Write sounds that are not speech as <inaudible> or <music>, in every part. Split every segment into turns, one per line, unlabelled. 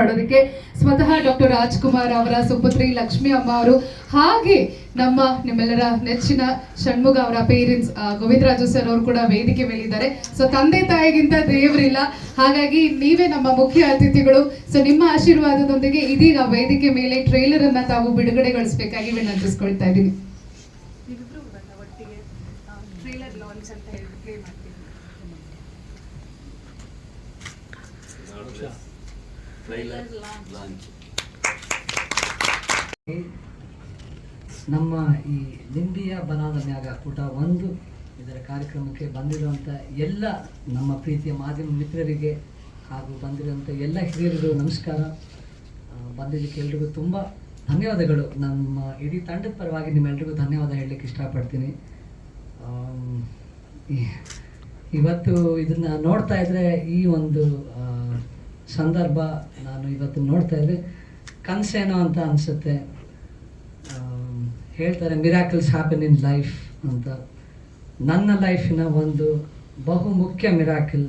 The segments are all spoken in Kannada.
ಮಾಡೋದಕ್ಕೆ ಸ್ವತಃ ಡಾಕ್ಟರ್ ರಾಜ್ಕುಮಾರ್ ಅವರ ಸುಪುತ್ರಿ ಲಕ್ಷ್ಮಿ ಅಮ್ಮ ಅವರು, ಹಾಗೆ ನಮ್ಮ ನಿಮ್ಮೆಲ್ಲರ ನೆಚ್ಚಿನ ಷಣ್ಮುಗ ಅವರ ಪೇರೆಂಟ್ಸ್ ಗೋವಿಂದರಾಜು ಸರ್ ಅವರು ಕೂಡ ವೇದಿಕೆ ಮೇಲಿದ್ದಾರೆ. ಸೊ ತಂದೆ ತಾಯಿಗಿಂತ ದೇವರಿಲ್ಲ. ಹಾಗಾಗಿ ನೀವೇ ನಮ್ಮ ಮುಖ್ಯ ಅತಿಥಿಗಳು. ಸೊ ನಿಮ್ಮ ಆಶೀರ್ವಾದದೊಂದಿಗೆ ಇದೀಗ ವೇದಿಕೆ ಮೇಲೆ ಟ್ರೇಲರ್ ಅನ್ನ ತಾವು ಬಿಡುಗಡೆಗೊಳಿಸಬೇಕಾಗಿ ವಿನಂತಿಸ್ಕೊಳ್ತಾ ಇದ್ದೀನಿ
ನೀವಿಬ್ರು ಬರಲ್ಲ ಒಟ್ಟಿಗೆ ಟ್ರೈಲರ್ ಲಾಂಚ್ ಅಂತ ಹೇಳಿ ಪ್ಲೇ ಮಾಡ್ತೀನಿ
ಟ್ರೈಲರ್ ಲಾಂಚ್
ನಮ್ಮ ಈ ನಿಂಬಿಯ ಬನಾದ ಮ್ಯಾಗ ಕೂಟ ಒಂದು ಇದರ ಕಾರ್ಯಕ್ರಮಕ್ಕೆ ಬಂದಿರುವಂಥ ಎಲ್ಲ ನಮ್ಮ ಪ್ರೀತಿಯ ಮಾಧ್ಯಮ ಮಿತ್ರರಿಗೆ ಹಾಗೂ ಬಂದಿರುವಂಥ ಎಲ್ಲ ಹಿರಿಯರಿಗೂ ನಮಸ್ಕಾರ. ಬಂದಿದ್ದಕ್ಕೆ ಎಲ್ರಿಗೂ ತುಂಬ ಧನ್ಯವಾದಗಳು. ನಮ್ಮ ಇಡೀ ತಂಡದ ಪರವಾಗಿ ನಿಮ್ಮೆಲ್ರಿಗೂ ಧನ್ಯವಾದ ಹೇಳಲಿಕ್ಕೆ ಇಷ್ಟಪಡ್ತೀನಿ. ಈ- ಇವತ್ತು ಇದನ್ನು ನೋಡ್ತಾ ಇದ್ದರೆ ಈ ಒಂದು ಸಂದರ್ಭ ನಾನು ಇವತ್ತು ನೋಡ್ತಾ ಇದ್ದೆ. ಕನಸೇನೋ ಅಂತ ಅನಿಸುತ್ತೆ. ಹೇಳ್ತಾರೆ ಮಿರಾಕಲ್ಸ್ ಹ್ಯಾಪನ್ ಇನ್ ಲೈಫ್ ಅಂತ. ನನ್ನ ಲೈಫಿನ ಒಂದು ಬಹುಮುಖ್ಯ ಮಿರಾಕಲ್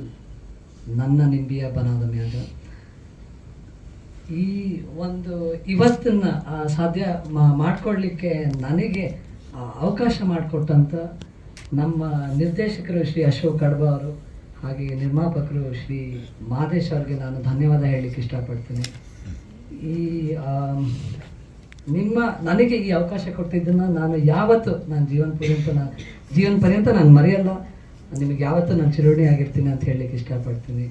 ನನ್ನ ನಿಂಬಿಯ ಬನಾದ ಮ್ಯಾಗ. ಈ ಒಂದು ಇವತ್ತನ್ನ ಸಾಧ್ಯ ಮಾಡ್ಕೊಡ್ಲಿಕ್ಕೆ ನನಗೆ ಅವಕಾಶ ಮಾಡಿಕೊಟ್ಟಂಥ ನಮ್ಮ ನಿರ್ದೇಶಕರು ಶ್ರೀ ಅಶೋಕ್ ಕಡ್ಬ ಅವರು ಹಾಗೆ ನಿರ್ಮಾಪಕರು ಶ್ರೀ ಮಾದೇಶ್ ಅವ್ರಿಗೆ ನಾನು ಧನ್ಯವಾದ ಹೇಳಲಿಕ್ಕೆ ಇಷ್ಟಪಡ್ತೀನಿ. ಈ ನಿಮ್ಮ, ನನಗೆ ಈ ಅವಕಾಶ ಕೊಟ್ಟಿದ್ದನ್ನು ನಾನು ಯಾವತ್ತು ನಾನು ಜೀವನ ಪರ್ಯಂತ ನಾನು ಜೀವನ ಪರ್ಯಂತ ನಾನು ಮರೆಯಲ್ಲ. ನಿಮಗೆ ಯಾವತ್ತೂ ನಾನು ಚಿರೋಣಿ ಆಗಿರ್ತೀನಿ ಅಂತ ಹೇಳಲಿಕ್ಕೆ ಇಷ್ಟಪಡ್ತೀನಿ.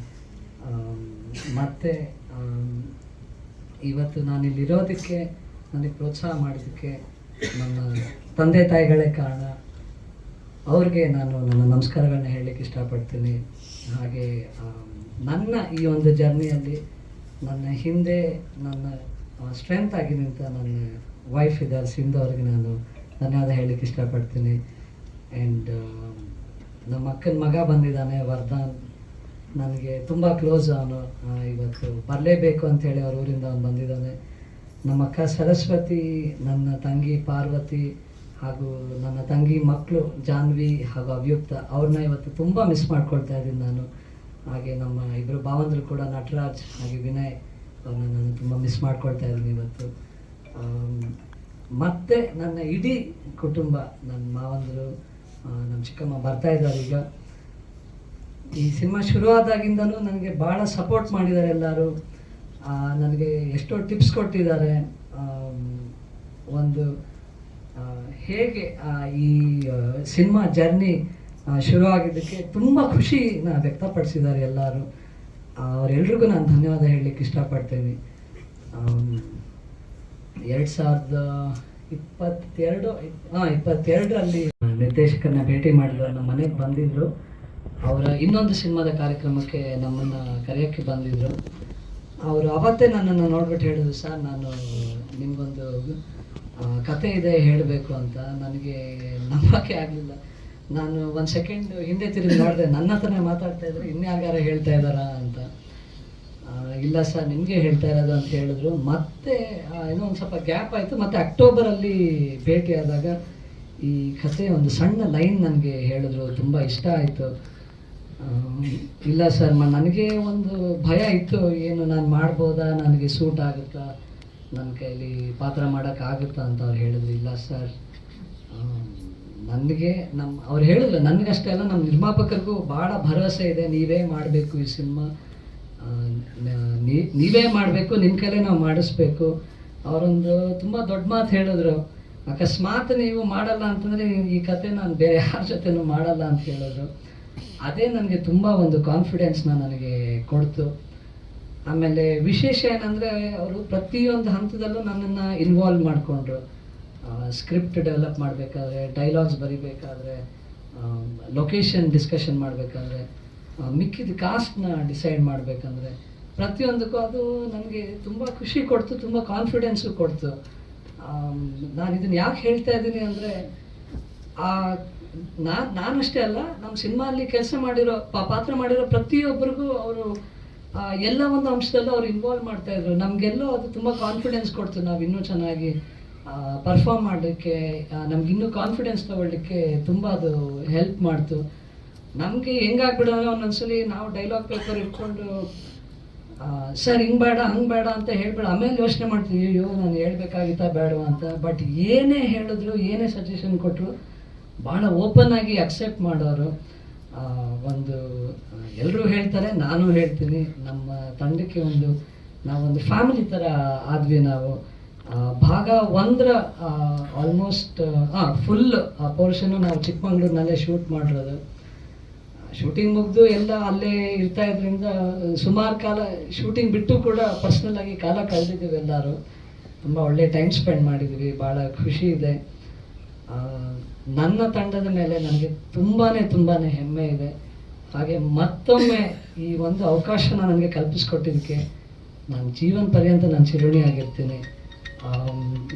ಮತ್ತು ಮತ್ತೆ ಇವತ್ತು ನಾನು ಇಲ್ಲಿರೋದಕ್ಕೆ ನನಗೆ ಪ್ರೋತ್ಸಾಹ ಮಾಡೋದಕ್ಕೆ, ನನ್ನ ತಂದೆ ತಾಯಿಗಳೇ ಕಾರಣ. ಅವ್ರಿಗೆ ನಾನು ನನ್ನ ನಮಸ್ಕಾರಗಳನ್ನ ಹೇಳಲಿಕ್ಕೆ ಇಷ್ಟಪಡ್ತೀನಿ. ಹಾಗೆ ನನ್ನ ಈ ಒಂದು ಜರ್ನಿಯಲ್ಲಿ ನನ್ನ ಹಿಂದೆ ನನ್ನ ಸ್ಟ್ರೆಂತ್ ಆಗಿ ನಿಂತ ನನ್ನ ವೈಫ್ ಇದ್ದಾರೆ, ಸಿಂಧು ಅವ್ರಿಗೆ ನಾನು ಧನ್ಯವಾದ ಹೇಳಲಿಕ್ಕೆ ಇಷ್ಟಪಡ್ತೀನಿ. ಆ್ಯಂಡ್ ನಮ್ಮ ಅಕ್ಕನ ಮಗ ಬಂದಿದ್ದಾನೆ, ವರ್ಧನ್. ನನಗೆ ತುಂಬ ಕ್ಲೋಸ್ ಅವನು. ಇವತ್ತು ಬರಲೇಬೇಕು ಅಂತ ಹೇಳಿ ಅವ್ರ ಊರಿಂದ ಅವನು ಬಂದಿದ್ದಾನೆ. ನಮ್ಮ ಅಕ್ಕ ಸರಸ್ವತಿ, ನನ್ನ ತಂಗಿ ಪಾರ್ವತಿ ಹಾಗೂ ನನ್ನ ತಂಗಿ ಮಕ್ಕಳು ಜಾನ್ವಿ ಹಾಗೂ ಅವ್ಯುಕ್ತ ಅವ್ರನ್ನ ಇವತ್ತು ತುಂಬ ಮಿಸ್ ಮಾಡ್ಕೊಳ್ತಾ ಇದ್ದೀನಿ ನಾನು. ಹಾಗೆ ನಮ್ಮ ಇಬ್ಬರು ಭಾವಂದರು ಕೂಡ ನಟರಾಜ್ ಹಾಗೆ ವಿನಯ್ ಅವ್ರನ್ನ ನಾನು ತುಂಬ ಮಿಸ್ ಮಾಡ್ಕೊಳ್ತಾ ಇದ್ದೀನಿ ಇವತ್ತು. ಮತ್ತೆ ನನ್ನ ಇಡೀ ಕುಟುಂಬ ನನ್ನ ಮಾವಂದರು ನಮ್ಮ ಚಿಕ್ಕಮ್ಮ ಬರ್ತಾ ಇದ್ದಾರೆ ಈಗ. ಈ ಸಿನಿಮಾ ಶುರುವಾದಾಗಿಂದನೂ ನನಗೆ ಭಾಳ ಸಪೋರ್ಟ್ ಮಾಡಿದ್ದಾರೆ ಎಲ್ಲರೂ. ನನಗೆ ಎಷ್ಟೋ ಟಿಪ್ಸ್ ಕೊಟ್ಟಿದ್ದಾರೆ. ಒಂದು ಹೇಗೆ ಈ ಸಿನಿಮಾ ಜರ್ನಿ ಶುರು ಆಗಿದ್ದಕ್ಕೆ ತುಂಬ ಖುಷಿನ ವ್ಯಕ್ತಪಡಿಸಿದ್ದಾರೆ ಎಲ್ಲರೂ. ಅವರೆಲ್ರಿಗೂ ನಾನು ಧನ್ಯವಾದ ಹೇಳಲಿಕ್ಕೆ ಇಷ್ಟಪಡ್ತೇನೆ. ಎರಡು ಸಾವಿರದ ಇಪ್ಪತ್ತೆರಡು ಹಾಂ ಇಪ್ಪತ್ತೆರಡರಲ್ಲಿ ನಿರ್ದೇಶಕರನ್ನ ಭೇಟಿ ಮಾಡಿದ್ರು ನಮ್ಮ ಮನೆಗೆ ಬಂದಿದ್ದರು ಅವರ ಇನ್ನೊಂದು ಸಿನಿಮಾದ ಕಾರ್ಯಕ್ರಮಕ್ಕೆ ನಮ್ಮನ್ನು ಕರೆಯೋಕ್ಕೆ ಬಂದಿದ್ದರು ಅವರು ಅವತ್ತೇ ನನ್ನನ್ನು ನೋಡ್ಬಿಟ್ಟು ಹೇಳಿದ್ರು, ಸರ್, ನಾನು ನಿಮಗೊಂದು ಕತೆ ಇದೆ, ಹೇಳಬೇಕು ಅಂತ ನನಗೆ ನಂಬಕ್ಕೆ ಆಗಲಿಲ್ಲ. ನಾನು ಒಂದು ಸೆಕೆಂಡ್ ಹಿಂದೆ ತಿರುಗಿ ನೋಡಿದೆ, ನನ್ನ ಹತ್ರನೇ ಮಾತಾಡ್ತಾ ಇದ್ರು ಇನ್ಯಾಗಾರ ಹೇಳ್ತಾ ಇದ್ದಾರಾ ಅಂತ. ಇಲ್ಲ ಸರ್, ನಿಮಗೆ ಹೇಳ್ತಾ ಇರೋದು ಅಂತ ಹೇಳಿದ್ರು. ಮತ್ತೆ ಏನೋ ಒಂದು ಸ್ವಲ್ಪ ಗ್ಯಾಪ್ ಆಯಿತು. ಮತ್ತೆ ಅಕ್ಟೋಬರಲ್ಲಿ ಭೇಟಿಯಾದಾಗ ಈ ಕಥೆ ಒಂದು ಸಣ್ಣ ಲೈನ್ ನನಗೆ ಹೇಳಿದ್ರು, ತುಂಬ ಇಷ್ಟ ಆಯಿತು. ಇಲ್ಲ ಸರ್ ನನಗೆ ಒಂದು ಭಯ ಇತ್ತು, ಏನು ನಾನು ಮಾಡ್ಬೋದಾ, ನನಗೆ ಸೂಟ್ ಆಗುತ್ತಾ? ನನ್ನ ಕೈಲಿ ಪಾತ್ರ ಮಾಡೋಕ್ಕಾಗುತ್ತಾ ಅಂತ ಅವ್ರು ಹೇಳಿದ್ರು, ಇಲ್ಲ ಸರ್. ನನಗೆ ನಮ್ಮ ಅವ್ರು ಹೇಳಿದ್ರು, ನನಗಷ್ಟೇ ಅಲ್ಲ ನಮ್ಮ ನಿರ್ಮಾಪಕರಿಗೂ ಭಾಳ ಭರವಸೆ ಇದೆ, ನೀವೇ ಮಾಡಬೇಕು ಈ ಸಿನಿಮಾ. ನೀವೇ ಮಾಡಬೇಕು ನಿಮ್ಮ ಕೈಲೇ ನಾವು ಮಾಡಿಸ್ಬೇಕು. ಅವರೊಂದು ತುಂಬ ದೊಡ್ಡ ಮಾತು ಹೇಳಿದ್ರು. ಅಕಸ್ಮಾತ್ ನೀವು ಮಾಡಲ್ಲ ಅಂತಂದರೆ ಈ ಕತೆ ನಾನು ಬೇರೆ ಯಾರ ಜೊತೆನೂ ಮಾಡಲ್ಲ ಅಂತ ಹೇಳಿದ್ರು. ಅದೇ ನನಗೆ ತುಂಬ ಒಂದು ಕಾನ್ಫಿಡೆನ್ಸ್ನ ನನಗೆ ಕೊಡ್ತು. ಆಮೇಲೆ ವಿಶೇಷ ಏನಂದರೆ ಅವರು ಪ್ರತಿಯೊಂದು ಹಂತದಲ್ಲೂ ನನ್ನನ್ನು ಇನ್ವಾಲ್ವ್ ಮಾಡಿಕೊಂಡ್ರು. ಸ್ಕ್ರಿಪ್ಟ್ ಡೆವಲಪ್ ಮಾಡಬೇಕಾದ್ರೆ ಡೈಲಾಗ್ಸ್ ಬರಿಬೇಕಾದ್ರೆ ಲೊಕೇಶನ್ ಡಿಸ್ಕಷನ್ ಮಾಡಬೇಕಾದ್ರೆ ಮಿಕ್ಕಿದ ಕಾಸ್ಟ್ನ ಡಿಸೈಡ್ ಮಾಡಬೇಕಂದ್ರೆ ಪ್ರತಿಯೊಂದಕ್ಕೂ ಅದು ನನಗೆ ತುಂಬ ಖುಷಿ ಕೊಡ್ತು, ತುಂಬ ಕಾನ್ಫಿಡೆನ್ಸು ಕೊಡ್ತು. ನಾನು ಇದನ್ನು ಯಾಕೆ ಹೇಳ್ತಾ ಇದ್ದೀನಿ ಅಂದರೆ ನಾ, ನಾನಷ್ಟೇ ಅಲ್ಲ ನಮ್ಮ ಸಿನಿಮಾಲ್ಲಿ ಕೆಲಸ ಮಾಡಿರೋ ಪಾತ್ರ ಮಾಡಿರೋ ಪ್ರತಿಯೊಬ್ಬರಿಗೂ ಅವರು ಎಲ್ಲ ಒಂದು ಅಂಶದಲ್ಲೂ ಅವ್ರು ಇನ್ವಾಲ್ವ್ ಮಾಡ್ತಾ ಇದ್ರು. ನಮಗೆಲ್ಲೋ ಅದು ತುಂಬ ಕಾನ್ಫಿಡೆನ್ಸ್ ಕೊಡ್ತು ನಾವು ಇನ್ನೂ ಚೆನ್ನಾಗಿ ಪರ್ಫಾರ್ಮ್ ಮಾಡಲಿಕ್ಕೆ ನಮ್ಗೆ ಇನ್ನೂ ಕಾನ್ಫಿಡೆನ್ಸ್ ತಗೊಳ್ಳಿಕ್ಕೆ ತುಂಬ ಅದು ಹೆಲ್ಪ್ ಮಾಡ್ತು. ನಮಗೆ ಹೆಂಗಾಗ್ಬಿಡೋ ಒಂದೊಂದ್ಸಲಿ ನಾವು ಡೈಲಾಗ್ ಪೇಪರ್ ಇಟ್ಕೊಂಡು ಸರ್, ಹಿಂಗೆ ಬೇಡ, ಹಂಗೆ ಬೇಡ ಅಂತ ಹೇಳ್ಬೇಡ. ಆಮೇಲೆ ಯೋಚನೆ ಮಾಡ್ತೀವಿ. ಅಯ್ಯೋ, ನಾನು ಹೇಳ್ಬೇಕಾಗಿತ್ತಾ ಬೇಡ ಅಂತ. ಬಟ್ ಏನೇ ಹೇಳಿದ್ರು, ಏನೇ ಸಜೆಷನ್ ಕೊಟ್ಟರು ಭಾಳ ಓಪನ್ ಆಗಿ ಅಕ್ಸೆಪ್ಟ್ ಮಾಡೋರು. ಒಂದು ಎಲ್ಲರೂ ಹೇಳ್ತಾರೆ, ನಾನು ಹೇಳ್ತೀನಿ. ನಮ್ಮ ತಂಡಕ್ಕೆ ಒಂದು, ನಾವೊಂದು ಫ್ಯಾಮಿಲಿ ಥರ ಆದ್ವಿ ನಾವು. ಭಾಗ ಒಂದರ ಆಲ್ಮೋಸ್ಟ್ ಹಾಂ ಫುಲ್ ಪೋರ್ಷನ್ನು ನಾವು ಚಿಕ್ಕಮಂಗ್ಳೂರಿನಲ್ಲೇ ಶೂಟ್ ಮಾಡಿರೋದು. ಶೂಟಿಂಗ್ ಮುಗಿದು ಎಲ್ಲ ಅಲ್ಲೇ ಇರ್ತಾ ಇದ್ರಿಂದ, ಸುಮಾರು ಕಾಲ ಶೂಟಿಂಗ್ ಬಿಟ್ಟು ಕೂಡ ಪರ್ಸ್ನಲ್ ಆಗಿ ಕಾಲ ಕಳೆದಿದ್ದೀವಿ ಎಲ್ಲರೂ. ತುಂಬ ಒಳ್ಳೆ ಟೈಮ್ ಸ್ಪೆಂಡ್ ಮಾಡಿದ್ವಿ ಭಾಳ ಖುಷಿ ಇದೆ. ನನ್ನ ತಂಡದ ಮೇಲೆ ನನಗೆ ತುಂಬಾ ತುಂಬಾ ಹೆಮ್ಮೆ ಇದೆ. ಹಾಗೆ ಮತ್ತೊಮ್ಮೆ ಈ ಒಂದು ಅವಕಾಶನ ನನಗೆ ಕಲ್ಪಿಸ್ಕೊಟ್ಟಿದ್ದಕ್ಕೆ ನಾನು ಜೀವನ ಪರ್ಯಂತ ನಾನು ಚಿರುಣಿ ಆಗಿರ್ತೀನಿ.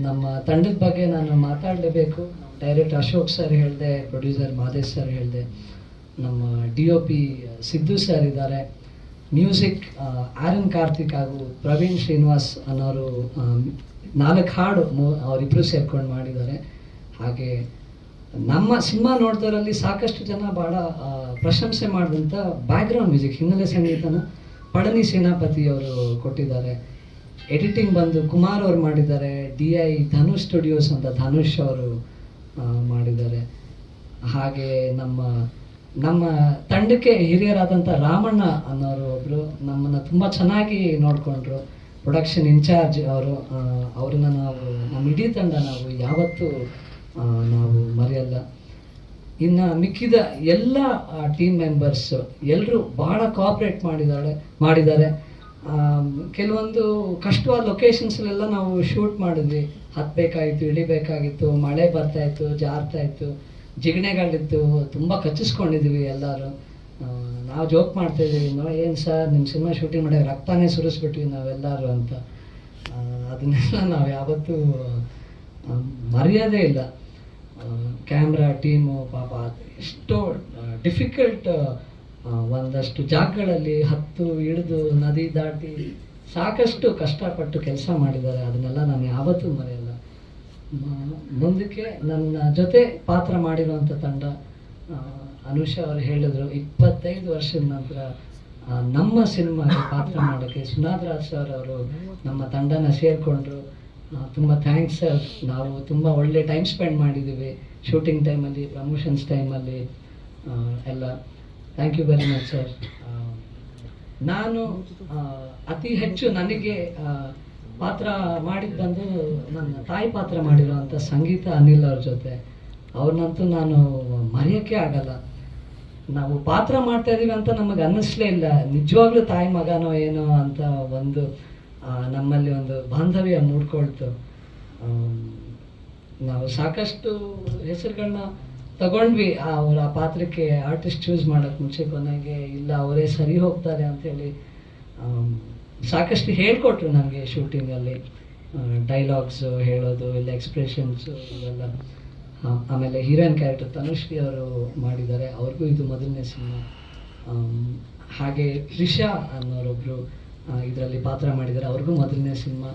ನಮ್ಮ ತಂಡದ ಬಗ್ಗೆ ನಾನು ಮಾತಾಡಲೇಬೇಕು. ಡೈರೆಕ್ಟ್ ಅಶೋಕ್ ಸರ್ ಹೇಳಿದೆ, ಪ್ರೊಡ್ಯೂಸರ್ ಮಾದೇಶ್ ಸರ್ ಹೇಳಿದೆ, ನಮ್ಮ D O P Siddu sir ಇದ್ದಾರೆ. ಮ್ಯೂಸಿಕ್ ಆರನ್ ಕಾರ್ತಿಕ್ ಹಾಗೂ ಪ್ರವೀಣ್ ಶ್ರೀನಿವಾಸ್ ಅನ್ನೋರು ನಾಲ್ಕು ಹಾಡು ಅವರಿಬ್ಬರು ಸೇರ್ಕೊಂಡು ಮಾಡಿದ್ದಾರೆ. ಹಾಗೆ ನಮ್ಮ ಸಿನಿಮಾ ನೋಡಿದವರಲ್ಲಿ ಸಾಕಷ್ಟು ಜನ ಭಾಳ ಪ್ರಶಂಸೆ ಮಾಡಿದಂಥ ಬ್ಯಾಕ್ಗ್ರೌಂಡ್ ಮ್ಯೂಸಿಕ್ ಹಿನ್ನೆಲೆ ಸಂಗೀತನ ಪಳನಿ ಸೇನಾಪತಿ ಅವರು ಕೊಟ್ಟಿದ್ದಾರೆ. ಎಡಿಟಿಂಗ್ ಬಂದು ಕುಮಾರ್ ಅವರು ಮಾಡಿದ್ದಾರೆ ಡಿ ಐ ಧನುಷ್ ಸ್ಟುಡಿಯೋಸ್ ಅಂತ ಧನುಷ್ ಅವರು ಮಾಡಿದ್ದಾರೆ. ಹಾಗೆ ನಮ್ಮ ನಮ್ಮ ತಂಡಕ್ಕೆ ಹಿರಿಯರಾದಂಥ ರಾಮಣ್ಣ ಅನ್ನೋರು ಒಬ್ಬರು ನಮ್ಮನ್ನು ತುಂಬ ಚೆನ್ನಾಗಿ ನೋಡಿಕೊಂಡ್ರು. ಪ್ರೊಡಕ್ಷನ್ ಇನ್ಚಾರ್ಜ್ ಅವರು ಅವ್ರನ್ನ ನಾವು, ನಮ್ಮ ಇಡೀ ತಂಡ ನಾವು ಯಾವತ್ತೂ ನಾವು ಮರೆಯಲ್ಲ. ಇನ್ನು ಮಿಕ್ಕಿದ ಎಲ್ಲ ಟೀಮ್ ಮೆಂಬರ್ಸ್ ಎಲ್ಲರೂ ಭಾಳ ಕೋಆಪ್ರೇಟ್ ಮಾಡಿದ್ದಾಳೆ ಮಾಡಿದ್ದಾರೆ. ಕೆಲವೊಂದು ಕಷ್ಟವಾದ ಲೊಕೇಶನ್ಸ್ಲೆಲ್ಲ ನಾವು ಶೂಟ್ ಮಾಡಿದ್ವಿ. ಹತ್ತಬೇಕಾಗಿತ್ತು ಇಳಿಬೇಕಾಗಿತ್ತು, ಮಳೆ ಬರ್ತಾಯಿತ್ತು ಜಾರ್ತಾಯಿತ್ತು ಜಿಗಣೆಗಳಿತ್ತು ತುಂಬ ಕಚ್ಚಿಸ್ಕೊಂಡಿದ್ವಿ ಎಲ್ಲರೂ. ನಾವು ಜೋಕ್ ಮಾಡ್ತಾ ಇದ್ದೀವಿ, ನೋ, ಏನು ಸರ್ ನಿಮ್ಮ ಸಿನಿಮಾ ಶೂಟಿಂಗ್ ಮಾಡಿದಾಗ ರಕ್ತನೇ ಸುರಿಸ್ಬಿಟ್ವಿ ನಾವೆಲ್ಲರೂ ಅಂತ. ಅದನ್ನೆಲ್ಲ ನಾವು ಯಾವತ್ತೂ ಮರೆಯೋದೇ ಇಲ್ಲ. ಕ್ಯಾಮ್ರಾ ಟೀಮು ಪಾಪ ಎಷ್ಟೋ ಡಿಫಿಕಲ್ಟ್ ಒಂದಷ್ಟು ಜಾಗಗಳಲ್ಲಿ ಹತ್ತು ಇಳಿದು ನದಿ ದಾಟಿ ಸಾಕಷ್ಟು ಕಷ್ಟಪಟ್ಟು ಕೆಲಸ ಮಾಡಿದ್ದಾರೆ. ಅದನ್ನೆಲ್ಲ ನಾನು ಯಾವತ್ತೂ ಮರೆಯಲ್ಲ. ಮುಂದಕ್ಕೆ ನನ್ನ ಜೊತೆ ಪಾತ್ರ ಮಾಡಿರುವಂಥ ತಂಡ ಅನುಷ ಅನುಷಾ ಅವರು ಹೇಳಿದ್ರು, ಇಪ್ಪತ್ತೈದು ವರ್ಷದ ನಂತರ ನಮ್ಮ ಸಿನಿಮಾಗೆ ಪಾತ್ರ ಮಾಡೋಕ್ಕೆ ಸುನಾದ್ ರಾಜ್ ಸರ್ ಅವರು ನಮ್ಮ ತಂಡನ ಸೇರಿಕೊಂಡ್ರು. ತುಂಬ ಥ್ಯಾಂಕ್ಸ್ ಸರ್ ನಾವು ತುಂಬ ಒಳ್ಳೆ ಟೈಮ್ ಸ್ಪೆಂಡ್ ಮಾಡಿದ್ದೀವಿ ಶೂಟಿಂಗ್ ಟೈಮಲ್ಲಿ ಪ್ರಮೋಷನ್ಸ್ ಟೈಮಲ್ಲಿ ಎಲ್ಲ. Thank you very much sir ನಾನು ಅತಿ ಹೆಚ್ಚು ನನಗೆ ಪಾತ್ರ ಮಾಡಿದ್ದಂದು ನನ್ನ ತಾಯಿ ಪಾತ್ರ ಮಾಡಿರುವಂಥ ಸಂಗೀತ ಅನಿಲ್ ಅವ್ರ ಜೊತೆ. ಅವ್ರನ್ನಂತೂ ನಾನು ಮರೆಯೋಕ್ಕೆ ಆಗಲ್ಲ. ನಾವು ಪಾತ್ರ ಮಾಡ್ತಾ ಇದ್ದೀವಿ ಅಂತ ನಮಗೆ ಅನ್ನಿಸ್ಲೇ ಇಲ್ಲ. ನಿಜವಾಗ್ಲೂ ತಾಯಿ ಮಗನೋ ಏನೋ ಅಂತ ಒಂದು ನಮ್ಮಲ್ಲಿ ಒಂದು ಬಾಂಧವ್ಯ ಮೂಡ್ಕೊಳ್ತು. ನಾವು ಸಾಕಷ್ಟು ಹೆಸರುಗಳನ್ನ ತಗೊಂಡ್ವಿ. ಅವರ ಪಾತ್ರಕ್ಕೆ ಆರ್ಟಿಸ್ಟ್ ಚೂಸ್ ಮಾಡೋಕ್ಕೆ ಮುಂಚೆ ಕೊನೆಗೆ ಇಲ್ಲ, ಅವರೇ ಸರಿ ಹೋಗ್ತಾರೆ ಅಂಥೇಳಿ ಸಾಕಷ್ಟು ಹೇಳ್ಕೊಟ್ರು ನನಗೆ ಶೂಟಿಂಗಲ್ಲಿ. ಡೈಲಾಗ್ಸು ಹೇಳೋದು, ಇಲ್ಲ ಎಕ್ಸ್ಪ್ರೆಷನ್ಸು ಇವೆಲ್ಲ. ಆಮೇಲೆ ಹೀರೋಯಿನ್ ಕ್ಯಾರೆಕ್ಟರ್ ತನುಶ್ರೀ ಅವರು ಮಾಡಿದ್ದಾರೆ. ಅವ್ರಿಗೂ ಇದು ಮೊದಲನೇ ಸಿನಿಮಾ. ಹಾಗೆ ರಿಷಾ ಅನ್ನೋರೊಬ್ಬರು ಇದರಲ್ಲಿ ಪಾತ್ರ ಮಾಡಿದ್ದಾರೆ. ಅವ್ರಿಗೂ ಮೊದಲನೇ ಸಿನಿಮಾ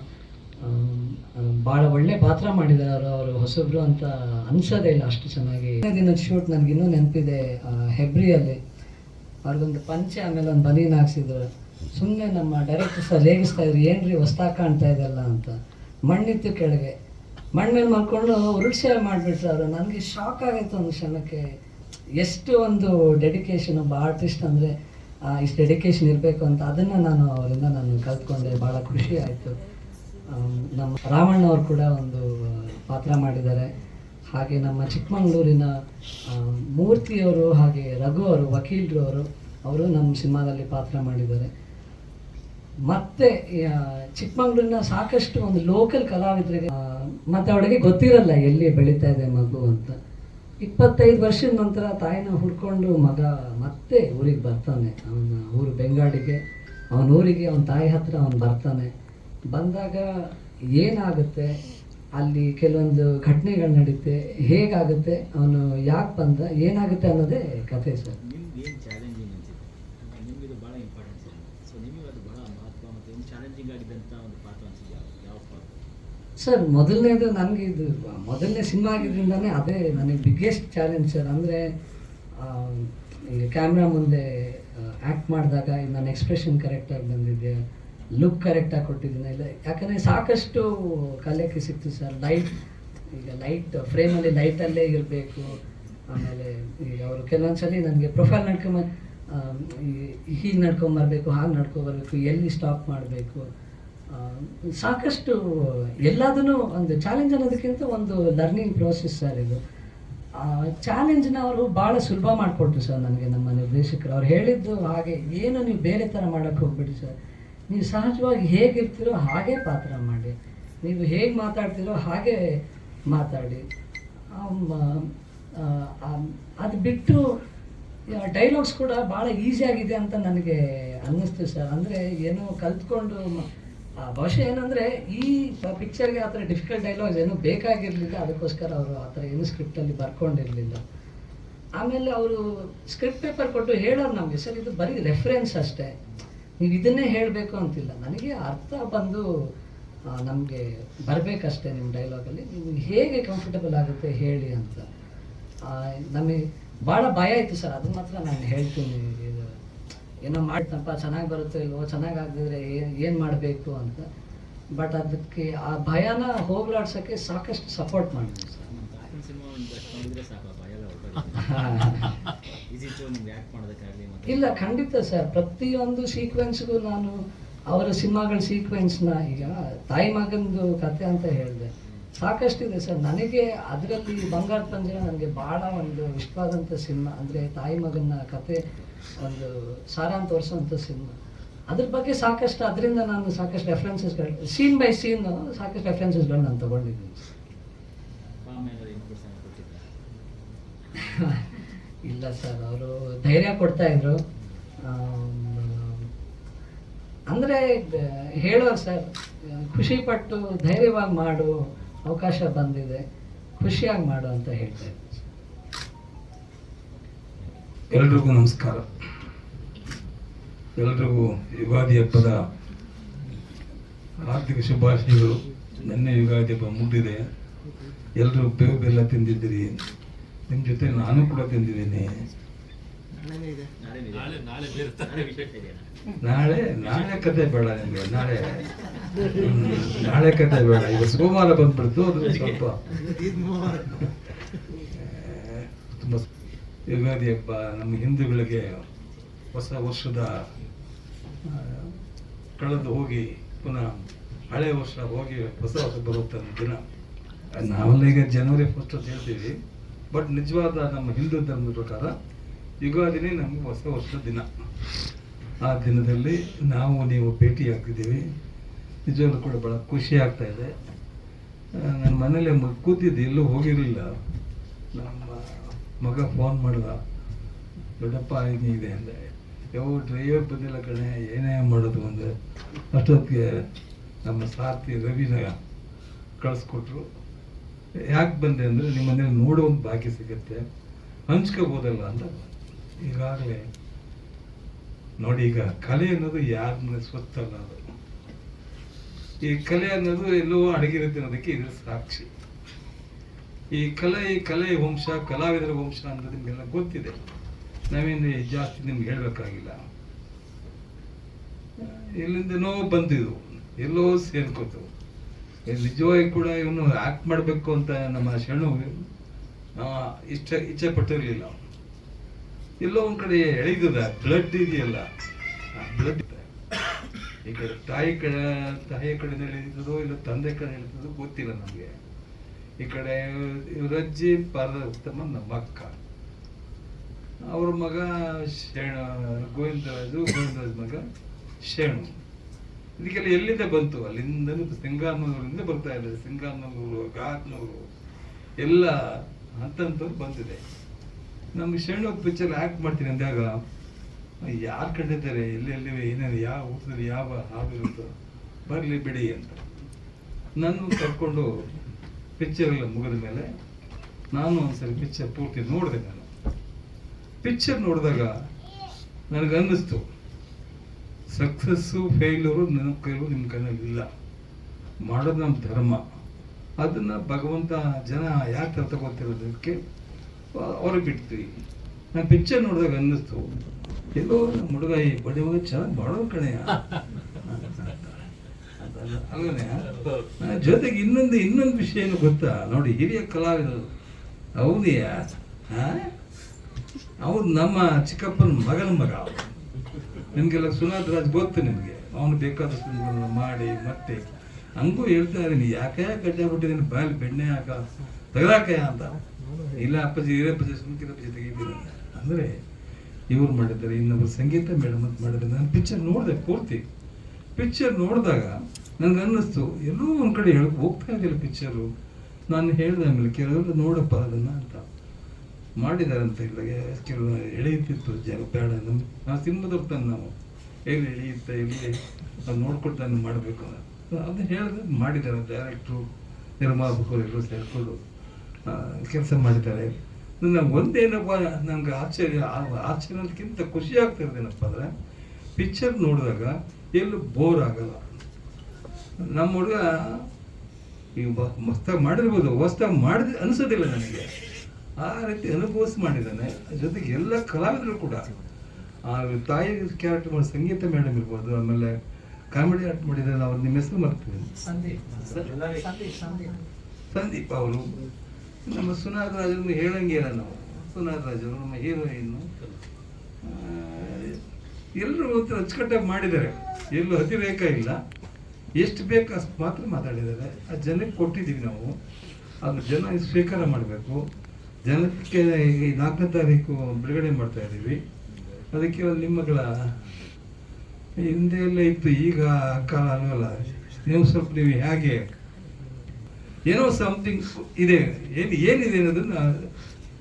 ಭಾಳ ಒಳ್ಳೆ ಪಾತ್ರ ಮಾಡಿದ್ದಾರೆ ಅವರು. ಅವರು ಹೊಸಬ್ರು ಅಂತ ಅನ್ಸೋದೇ ಇಲ್ಲ ಅಷ್ಟು ಚೆನ್ನಾಗಿ. ದಿನದ ಶೂಟ್ ನನಗೆ ಇನ್ನೂ ನೆನಪಿದೆ. ಹೆಬ್ರಿಯಲ್ಲಿ ಅವ್ರಿಗೊಂದು ಪಂಚೆ, ಆಮೇಲೆ ಒಂದು ಬನೀನ್ ಹಾಕ್ಸಿದ್ರು. ಸುಮ್ಮನೆ ನಮ್ಮ ಡೈರೆಕ್ಟರ್ ಸರ್ ರೇಗಿಸ್ತಾ ಇದ್ರು. ಏನು ರೀ ಹೊಸ್ದಾಗ ಕಾಣ್ತಾ ಇದೆಲ್ಲ ಅಂತ. ಮಣ್ಣಿತ್ತು ಕೆಳಗೆ. ಮಣ್ಣಲ್ಲಿ ಮೇಲೆ ಮಾಡ್ಕೊಂಡು ಉರುಳ್ಸೆ ಮಾಡಿಬಿಟ್ರು ಅವರು. ನನಗೆ ಶಾಕ್ ಆಗಿತ್ತು ಒಂದು ಕ್ಷಣಕ್ಕೆ. ಎಷ್ಟು ಒಂದು ಡೆಡಿಕೇಶನ್ ಒಬ್ಬ ಆರ್ಟಿಸ್ಟ್ ಅಂದರೆ ಇಷ್ಟು ಡೆಡಿಕೇಶನ್ ಇರಬೇಕು ಅಂತ ಅದನ್ನು ನಾನು ಅವರಿಂದ ನಾನು ಕಲ್ತ್ಕೊಂಡೆ. ಭಾಳ ಖುಷಿ ಆಯಿತು. ನಮ್ಮ ರಾವಣ್ಣ ಅವರು ಕೂಡ ಒಂದು ಪಾತ್ರ ಮಾಡಿದ್ದಾರೆ. ಹಾಗೆ ನಮ್ಮ ಚಿಕ್ಕಮಗಳೂರಿನ ಮೂರ್ತಿಯವರು ಹಾಗೆ ರಘು ಅವರು, ವಕೀಲರು ಅವರು ಅವರು ನಮ್ಮ ಸಿನಿಮಾದಲ್ಲಿ ಪಾತ್ರ ಮಾಡಿದ್ದಾರೆ. ಮತ್ತೆ ಚಿಕ್ಕಮಂಗ್ಳೂರಿನ ಸಾಕಷ್ಟು ಒಂದು ಲೋಕಲ್ ಕಲಾವಿದರಿಗೆ ಮತ್ತೆ ಅವಳಿಗೆ ಗೊತ್ತಿರಲ್ಲ ಎಲ್ಲಿ ಬೆಳೀತಾ ಇದೆ ಮಗು ಅಂತ. ಇಪ್ಪತ್ತೈದು ವರ್ಷದ ನಂತರ ತಾಯಿನ ಹುಡ್ಕೊಂಡು ಮಗ ಮತ್ತೆ ಊರಿಗೆ ಬರ್ತಾನೆ. ಅವನ ಊರು ಬೆಂಗಾಡಿಗೆ ಅವನ ಊರಿಗೆ ಅವನ ತಾಯಿ ಹತ್ರ ಅವನು ಬರ್ತಾನೆ. ಬಂದಾಗ ಏನಾಗುತ್ತೆ? ಅಲ್ಲಿ ಕೆಲವೊಂದು ಘಟನೆಗಳು ನಡೀತೆ. ಹೇಗಾಗುತ್ತೆ? ಅವನು ಯಾಕೆ ಬಂದ? ಏನಾಗುತ್ತೆ ಅನ್ನೋದೇ ಕಥೆ ಸರ್.
ಚಾಲೆಂಜಿಂಗ್ ಅನ್ಸುತ್ತೆ?
ಸರ್, ಮೊದಲನೇದು ನನಗೆ ಇದು, ಮೊದಲನೇ ಸಿನಿಮಾ ಆಗಿದ್ದರಿಂದನೇ ಅದೇ ನನಗೆ ಬಿಗ್ಗೆಸ್ಟ್ ಚಾಲೆಂಜ್ ಸರ್. ಅಂದರೆ ಈಗ ಕ್ಯಾಮ್ರಾ ಮುಂದೆ ಆ್ಯಕ್ಟ್ ಮಾಡಿದಾಗ ನನ್ನ ಎಕ್ಸ್ಪ್ರೆಷನ್ ಕರೆಕ್ಟಾಗಿ ಬಂದಿದೆ ಲುಕ್ ಕರೆಕ್ಟಾಗಿ ಕೊಟ್ಟಿದ್ದೀನಿ. ಇಲ್ಲ, ಯಾಕಂದರೆ ಸಾಕಷ್ಟು ಕಲಿಯೋಕ್ಕೆ ಸಿಕ್ತು ಸರ್. ಲೈಟ್ ಈಗ ಲೈಟ್ ಫ್ರೇಮಲ್ಲಿ ಲೈಟಲ್ಲೇ ಇರಬೇಕು. ಆಮೇಲೆ ಈಗ ಅವರು ಕೆಲವೊಂದ್ಸಲಿ ನನಗೆ ಪ್ರೊಫೈಲ್ ನಡ್ಕೊಂಬ ಹೀಗೆ ನಡ್ಕೊಂಬರ್ಬೇಕು, ಹಾಗೆ ನಡ್ಕೊಂಬರ್ಬೇಕು, ಎಲ್ಲಿ ಸ್ಟಾಪ್ ಮಾಡಬೇಕು. ಸಾಕಷ್ಟು ಎಲ್ಲದನ್ನು ಒಂದು ಚಾಲೆಂಜ್ ಅನ್ನೋದಕ್ಕಿಂತ ಒಂದು ಲರ್ನಿಂಗ್ ಪ್ರೋಸೆಸ್ ಸರ್ ಇದು. ಚಾಲೆಂಜ್ನ ಅವರು ಭಾಳ ಸುಲಭ ಮಾಡಿಕೊಟ್ರು ಸರ್ ನನಗೆ ನಮ್ಮ ನಿರ್ದೇಶಕರು. ಅವ್ರು ಹೇಳಿದ್ದು ಹಾಗೆ ಏನು ನೀವು ಬೇರೆ ಥರ ಮಾಡೋಕ್ಕೆ ಹೋಗ್ಬಿಡಿ ಸರ್. ನೀವು ಸಹಜವಾಗಿ ಹೇಗಿರ್ತೀರೋ ಹಾಗೆ ಪಾತ್ರ ಮಾಡಿ. ನೀವು ಹೇಗೆ ಮಾತಾಡ್ತೀರೋ ಹಾಗೆ ಮಾತಾಡಿ. ಅದು ಬಿಟ್ಟು ಡೈಲಾಗ್ಸ್ ಕೂಡ ಭಾಳ ಈಸಿಯಾಗಿದೆ ಅಂತ ನನಗೆ ಅನ್ನಿಸ್ತು ಸರ್. ಅಂದರೆ ಏನೋ ಕಲ್ತ್ಕೊಂಡು ಆ, ಬಹುಶಃ ಏನಂದ್ರೆ ಈ ಪಿಕ್ಚರ್ಗೆ ಆ ಥರ ಡಿಫಿಕಲ್ಟ್ ಡೈಲಾಗ್ಸ್ ಏನು ಬೇಕಾಗಿರಲಿಲ್ಲ, ಅದಕ್ಕೋಸ್ಕರ ಅವರು ಆ ಥರ ಏನು ಸ್ಕ್ರಿಪ್ಟಲ್ಲಿ ಬರ್ಕೊಂಡಿರಲಿಲ್ಲ. ಆಮೇಲೆ ಅವರು ಸ್ಕ್ರಿಪ್ಟ್ ಪೇಪರ್ ಕೊಟ್ಟು ಹೇಳೋರು ನಮಗೆ, ಸರ್ ಇದು ಬರೀ ರೆಫರೆನ್ಸ್ ಅಷ್ಟೇ. ನೀವು ಇದನ್ನೇ ಹೇಳಬೇಕು ಅಂತಿಲ್ಲ. ನನಗೆ ಅರ್ಥ ಬಂದು ನಮಗೆ ಬರಬೇಕಷ್ಟೇ ನಿಮ್ಮ ಡೈಲಾಗಲ್ಲಿ ನೀವು ಹೇಗೆ ಕಂಫರ್ಟಬಲ್ ಆಗುತ್ತೆ ಹೇಳಿ ಅಂತ. ನಮಗೆ ಭಾಳ ಭಯ ಇತ್ತು ಸರ್, ಅದು ಮಾತ್ರ ನಾನು ಹೇಳ್ತೀನಿ. ಏನೋ ಮಾಡ್ತಪ್ಪ ಚೆನ್ನಾಗಿ ಬರುತ್ತೋ ಇಲ್ವೋ ಚೆನ್ನಾಗಿ ಆಗದಿದ್ರೆ ಏನು ಏನು ಮಾಡಬೇಕು ಅಂತ. ಬಟ್ ಅದಕ್ಕೆ ಆ ಭಯನ ಹೋಗ್ಲಾಡ್ಸೋಕ್ಕೆ ಸಾಕಷ್ಟು ಸಪೋರ್ಟ್ ಮಾಡಿದ್ವಿ ಸರ್. <laughs> ಇಲ್ಲ ಖಂಡಿತ ಸರ್. ಪ್ರತಿಯೊಂದು ಸೀಕ್ವೆನ್ಸ್ಗೂ ನಾನು ಅವರ ಸಿನಿಮಾಗಳ ಸೀಕ್ವೆನ್ಸ್ನ ಈಗ ತಾಯಿ ಮಗಂದು ಕತೆ ಅಂತ ಹೇಳಿದೆ. ಸಾಕಷ್ಟಿದೆ ಸರ್. ನನಗೆ ಅದರಲ್ಲಿ ಬಂಗಾರ ಪಂಜರ ನನಗೆ ಭಾಳ ಒಂದು ಇಷ್ಟವಾದಂಥ ಸಿನಿಮಾ ಅಂದರೆ ತಾಯಿ ಮಗನ ಕತೆ ಒಂದು ಸಾರಾಂಶ ತೋರಿಸುವಂಥ ಸಿನಿಮಾ. ಅದ್ರ ಬಗ್ಗೆ ಸಾಕಷ್ಟು ಅದರಿಂದ ನಾನು ಸಾಕಷ್ಟು ರೆಫರೆನ್ಸಸ್ಗಳು ಸೀನ್ ಬೈ ಸೀನ್ ಸಾಕಷ್ಟು ರೆಫರೆನ್ಸಸ್ಗಳು ನಾನು ತಗೊಂಡಿದ್ದೀನಿ. <laughs> ಇಲ್ಲ ಸರ್ ಅವರು ಧೈರ್ಯ ಕೊಡ್ತಾ ಇದ್ರು. ಅಂದರೆ, ಹೇಳೋರು ಸರ್ ಖುಷಿಪಟ್ಟು ಧೈರ್ಯವಾಗಿ ಮಾಡು, ಅವಕಾಶ ಬಂದಿದೆ, ಖುಷಿಯಾಗಿ ಮಾಡು ಅಂತ ಹೇಳ್ತಾ ಇದ್ರು.
ಎಲ್ರಿಗೂ ನಮಸ್ಕಾರ. ಎಲ್ರಿಗೂ ಯುಗಾದಿ ಹಬ್ಬದ ಆರ್ಥಿಕ ಶುಭಾಶಯಗಳು. ನಿನ್ನೆ ಯುಗಾದಿ ಹಬ್ಬ ಮುಗಿದಿದೆ. ಎಲ್ಲರೂ ಬೇವು ಬೆಲ್ಲ ತಿಂದಿದ್ದೀರಿ. ನಿಮ್ಮ ಜೊತೆ ನಾನು ಕೂಡ ತಿಂದಿದ್ದೀನಿ.
ನಾಳೆ ನಾಳೆ
ಕತೆ ಬೇಡ ನಿಮಗೆ, ನಾಳೆ. ನಾಳೆ ಕತೆ ಬೇಡ. ಈಗ ಸೋಮವಾರ ಬಂದ್ಬಿಡ್ತು, ಅದು ಸ್ವಲ್ಪ. ಯುಗಾದಿ ಹಬ್ಬ ನಮ್ಮ ಹಿಂದೂಗಳಿಗೆ ಹೊಸ ವರ್ಷದ ಕಳೆದು ಹೋಗಿ ಪುನಃ ಹಳೆ ವರ್ಷ ಹೋಗಿ ಹೊಸ ವರ್ಷ ಬರುತ್ತೆ ದಿನ. ನಾವೆಲ್ಲ ಈಗ ಜನವರಿ ಫಸ್ಟ್ ಅಂತ ಹೇಳ್ತೀವಿ. ಬಟ್ ನಿಜವಾದ ನಮ್ಮ ಹಿಂದೂ ಧರ್ಮದ ಪ್ರಕಾರ ಯುಗಾದಿನೇ ನಮಗೆ ಹೊಸ ವರ್ಷದ ದಿನ. ಆ ದಿನದಲ್ಲಿ ನಾವು, ನೀವು ಭೇಟಿ ಆಗ್ತಿದ್ದೀವಿ. ನಿಜವಾಗ್ಲೂ ಕೂಡ ಭಾಳ ಖುಷಿ ಆಗ್ತಾ ಇದೆ. ನನ್ನ ಮನೇಲಿ ಕೂತಿದ್ದು ಎಲ್ಲೂ ಹೋಗಿರಲಿಲ್ಲ. ನಮ್ಮ ಮಗ ಫೋನ್ ಮಾಡಿದ, ದೊಡ್ಡಪ್ಪ ಇದೆ ಅಂದೆ. ಯಾವ ಡ್ರೈವರ್ ಬಂದಿಲ್ಲ ಕಣೆ, ಏನೇ ಮಾಡೋದು ಅಂದರೆ ಅಷ್ಟೊತ್ತಿಗೆ ನಮ್ಮ ಸಾರ್ಥಿ ರವಿನ ಕಳಿಸ್ಕೊಟ್ರು. ಯಾಕೆ ಬಂದೆ ಅಂದರೆ, ನಿಮ್ಮ ಮನೇಲಿ ನೋಡೋ ಒಂದು ಬಾಕಿ ಸಿಗುತ್ತೆ. ಹಂಚ್ಕೋಬೋದಲ್ಲ ಅಂತ ಈಗಾಗಲೇ ನೋಡಿ, ಈಗ ಕಲೆ ಅನ್ನೋದು ಯಾರ ಸ್ವತ್ತಲ್ಲ ಅದು. ಈ ಕಲೆ ಅನ್ನೋದು ಎಲ್ಲೋ ಅಡಗಿರುತ್ತೆ ಅನ್ನೋದಕ್ಕೆ ಇದ್ರ ಸಾಕ್ಷಿ. ಈ ಕಲೆ ಕಲೆ ವಂಶ, ಕಲಾವಿದರ ವಂಶ ಅನ್ನೋದು ನಿಮಗೆಲ್ಲ ಗೊತ್ತಿದೆ. ನಾವೇನು ಜಾಸ್ತಿ ನಿಮ್ಗೆ ಹೇಳಬೇಕಾಗಿಲ್ಲ. ಎಲ್ಲಿಂದನೋ ಬಂದಿದ್ವು ಎಲ್ಲೋ ಸೇರ್ಕೋತು. ನಿಜವಾಗಿ ಕೂಡ ಇವನು ಆಕ್ಟ್ ಮಾಡಬೇಕು ಅಂತ ನಮ್ಮ ಶರಣು ಇಷ್ಟ, ಇಚ್ಛೆ ಪಟ್ಟಿರಲಿಲ್ಲ. ಎಲ್ಲೋ ಒಂದು ಕಡೆ ಎಳೆದದ. ಬ್ಲಡ್ ಇದೆಯಲ್ಲ. ಬ್ಲಡ್ ಈ ಕಡೆ ತಾಯಿ ಕಡೆ, ತಾಯಿಯ ಕಡೆ ಎಳೆದಿದ್ದೋ ಇಲ್ಲ ತಂದೆ ಕಡೆ ಎಳೆದಿದ್ದೋ ಗೊತ್ತಿಲ್ಲ ನಮಗೆ. ಈ ಕಡೆ ಇವರಜ್ಜಿ ಪಾರ್ವತಮ್ಮ ನಮ್ಮ ಅಕ್ಕ. ಅವ್ರ ಮಗ ಶೇಣ ಗೋವಿಂದರಾಜು, ಗೋವಿಂದರಾಜ್ ಮಗ ಶೇಣು ಇದಕ್ಕೆಲ್ಲ ಎಲ್ಲಿಂದ ಬಂತು? ಅಲ್ಲಿಂದ ಸಿಂಗಾನೂರಿಂದ ಬರ್ತಾ ಇದೆ ಸಿಂಗಾನೂರು ಗಾತ್ನೂರು ಎಲ್ಲ ಹಂತಂತವ್ರು ಬಂದಿದೆ. ನಮ್ಗೆ ಶೇಣು ಪಿಕ್ಚರ್ ಆಕ್ಟ್ ಮಾಡ್ತೀನಿ ಅಂದಾಗ ಯಾರು ಕಂಡಿದ್ದಾರೆ? ಎಲ್ಲೆಲ್ಲಿ ಏನೇನು, ಯಾವ ಊಟದಲ್ಲಿ ಯಾವ ಹಾವಿರುತ್ತೋ ಬರಲಿ ಬಿಡಿ ಅಂತ. ನನ್ನ ಕರ್ಕೊಂಡು ಪಿಕ್ಚರ್ ಎಲ್ಲ ಮುಗಿದ ಮೇಲೆ ನಾನು ಒಂದ್ಸರಿ ಪಿಕ್ಚರ್ ಪೂರ್ತಿ ನೋಡಿದೆ ನಾನು. ಪಿಕ್ಚರ್ ನೋಡಿದಾಗ ನನಗೆ ಅನ್ನಿಸ್ತು ಸಕ್ಸಸ್ಸು ಫೇಲ್ಯೂರು ನನ್ನ ಕೈಲೂ ನಿಮ್ಮ ಕೈನಲ್ಲಿ ಇಲ್ಲ. ಮಾಡೋದು ನಮ್ಮ ಧರ್ಮ. ಅದನ್ನು ಭಗವಂತ ಜನ ಯಾಕೆ ಅರ್ಥ ಗೊತ್ತಿರೋದಕ್ಕೆ ಅವ್ರಿಗೆ ಬಿಡ್ತೀವಿ ನಾನು ಪಿಕ್ಚರ್ ನೋಡಿದಾಗ ಅನ್ನಿಸ್ತು ಎಲ್ಲೋ ನಮ್ಮ ಹುಡುಗ ಈ ಬಡಿ ಮಗ ಚೆನ್ನಾಗಿ ಮಾಡೋದು ಕಣೆಯ <laughs> ಜೊತೆಗೆ ಇನ್ನೊಂದು ಇನ್ನೊಂದು ವಿಷಯ ಏನು ಗೊತ್ತಾ? ನೋಡಿ, ಹಿರಿಯ ಕಲಾವಿದರು. ಹಾ ಅವ್ರು ನಮ್ಮ ಚಿಕ್ಕಪ್ಪನ ಮಗನ ಮಗ. ನಿಮಗೆಲ್ಲ ಸುನಾಥ್ ರಾಜ್ ಗೊತ್ತು ನಿಮಗೆ. ಅವನು ಬೇಕಾದ ಸಿನಿಮಾಗಳನ್ನ ಮಾಡಿ, ಮತ್ತೆ ಹಂಗೂ ಹೇಳ್ತಾ ಇದೀನಿ ಯಾಕೆ ಕಟ್ಟಾಬಿಟ್ಟಿದ್ದೀನಿ ಬಾಯಲ್ಲಿ ಬೆಣ್ಣೆ ಹಾಕ, ತೆಗ್ದಾಕಯ್ಯ ಅಂತ. ಇಲ್ಲ, ಅಪ್ಪಾಜಿ, ಹಿರಿಯಪ್ಪಾಜಿ ಸುಮ್ಕಿರಪ್ಪಾಜಿ ತೆಗಿತೀನಿ ಅಂದರೆ ಇವ್ರು ಮಾಡಿದ್ದಾರೆ, ಇನ್ನೊಬ್ರು ಸಂಗೀತ ಮೇಡಮ್ ಅಂತ ಮಾಡಿದ್ರೆ ನಾನು ಪಿಕ್ಚರ್ ನೋಡಿದೆ, ಪೂರ್ತಿ. ಪಿಕ್ಚರ್ ನೋಡಿದಾಗ ನನಗೆ ಅನ್ನಿಸ್ತು ಎಲ್ಲೋ ಒಂದು ಕಡೆ ಹೇಳಿ ಹೋಗ್ತಾ ಇದ್ದಿಲ್ಲ ಪಿಕ್ಚರು ನಾನು ಹೇಳಿದೆ ಆಮೇಲೆ ಕೆಲವರು ನೋಡಪ್ಪ ಅದನ್ನು ಅಂತ. ಮಾಡಿದ್ದಾರೆ ಅಂತ ಹೇಳಿದಾಗ ಕೆಲವು ಎಳೆಯುತ್ತಿತ್ತು, ಜಾಗ ಬೇಡ ನಮ್ಮ ನಾವು ಸಿನಿಮಾ ತಾನೆ ನಾವು ಎಲ್ಲಿ ಎಳೆಯುತ್ತೆ, ಎಲ್ಲಿ ಅದು ನೋಡ್ಕೊಟ್ಟು ನಾನು ಮಾಡಬೇಕು ಅದನ್ನ ಹೇಳಿದ್ರೆ ಮಾಡಿದ್ದಾರೆ ಡೈರೆಕ್ಟ್ರು ನಿರ್ಮಾಪಕರು ಎಲ್ಲರೂ ಸೇರಿಕೊಂಡು ಕೆಲಸ ಮಾಡಿದ್ದಾರೆ. ನಾನು ಒಂದೇನಪ್ಪ ನನಗೆ ಆಶ್ಚರ್ಯ ಆಶ್ಚರ್ಯಕ್ಕಿಂತ ಖುಷಿ ಆಗ್ತಿರೋದೇನಪ್ಪ ಅಂದರೆ ಪಿಕ್ಚರ್ ನೋಡಿದಾಗ ಎಲ್ಲೂ ಬೋರ್ ಆಗಲ್ಲ. ನಮ್ಮ ಹುಡುಗ ಈಗ ಮಸ್ತಾಗಿ ಮಾಡಿರ್ಬೋದು ಹೊಸ್ದಾಗಿ ಮಾಡಿದ ಅನಿಸೋದಿಲ್ಲ ನನಗೆ. ಆ ರೀತಿ ಅನುಭವಿಸಿ ಮಾಡಿದ್ದಾನೆ. ಜೊತೆಗೆ ಎಲ್ಲ ಕಲಾವಿದರು ಕೂಡ. ಆ ತಾಯಿ ಕ್ಯಾರೆಕ್ಟರ್ ಮಾಡಿ ಸಂಗೀತ ಮೇಡಮ್ ಇರ್ಬೋದು ಆಮೇಲೆ ಕಾಮಿಡಿ ಆರ್ಟ್ ಮಾಡಿದ್ದಾರೆ ಅವ್ರು ನಿಮ್ಮ ಹೆಸರು ಮರ್ತೀನಿ
ಸಂದೀಪ್.
ಅವರು. ನಮ್ಮ ಸುನಾಥ್ ರಾಜರನ್ನು ಹೇಳಂಗಿಲ್ಲ ನಾವು. ಸುನಾರ್ ರಾಜ್ ಅವರು ನಮ್ಮ ಹೀರೋಯಿನ್. ಎಲ್ಲರೂ ಒಂಥರ ಅಚ್ಚುಕಟ್ಟಾಗಿ ಮಾಡಿದ್ದಾರೆ. ಎಲ್ಲೂ ಅತಿರೇಕ ಇಲ್ಲ. ಎಷ್ಟು ಬೇಕು ಅಷ್ಟು ಮಾತ್ರ ಮಾತಾಡಿದ್ದಾರೆ. ಆ ಜನಕ್ಕೆ ಕೊಟ್ಟಿದ್ದೀವಿ ನಾವು. ಅದನ್ನು ಜನ ಸ್ವೀಕಾರ ಮಾಡಬೇಕು. ಜನಕ್ಕೆ ಈಗ ನಾಲ್ಕನೇ ತಾರೀಕು ಬಿಡುಗಡೆ ಮಾಡ್ತಾ ಇದ್ದೀವಿ. ಅದಕ್ಕೆ ಒಂದು ನಿಮ್ಮಗಳ ಹಿಂದೆ ಎಲ್ಲ ಇತ್ತು, ಈಗ ಕಾಲ ಅಲ್ವಲ್ಲ? ನೀವು ಸ್ವಲ್ಪ ನೀವು ಹೇಗೆ? ಏನೋ ಸಮಥಿಂಗ್ ಇದೆ. ಏನು, ಏನಿದೆ ಅನ್ನೋದನ್ನ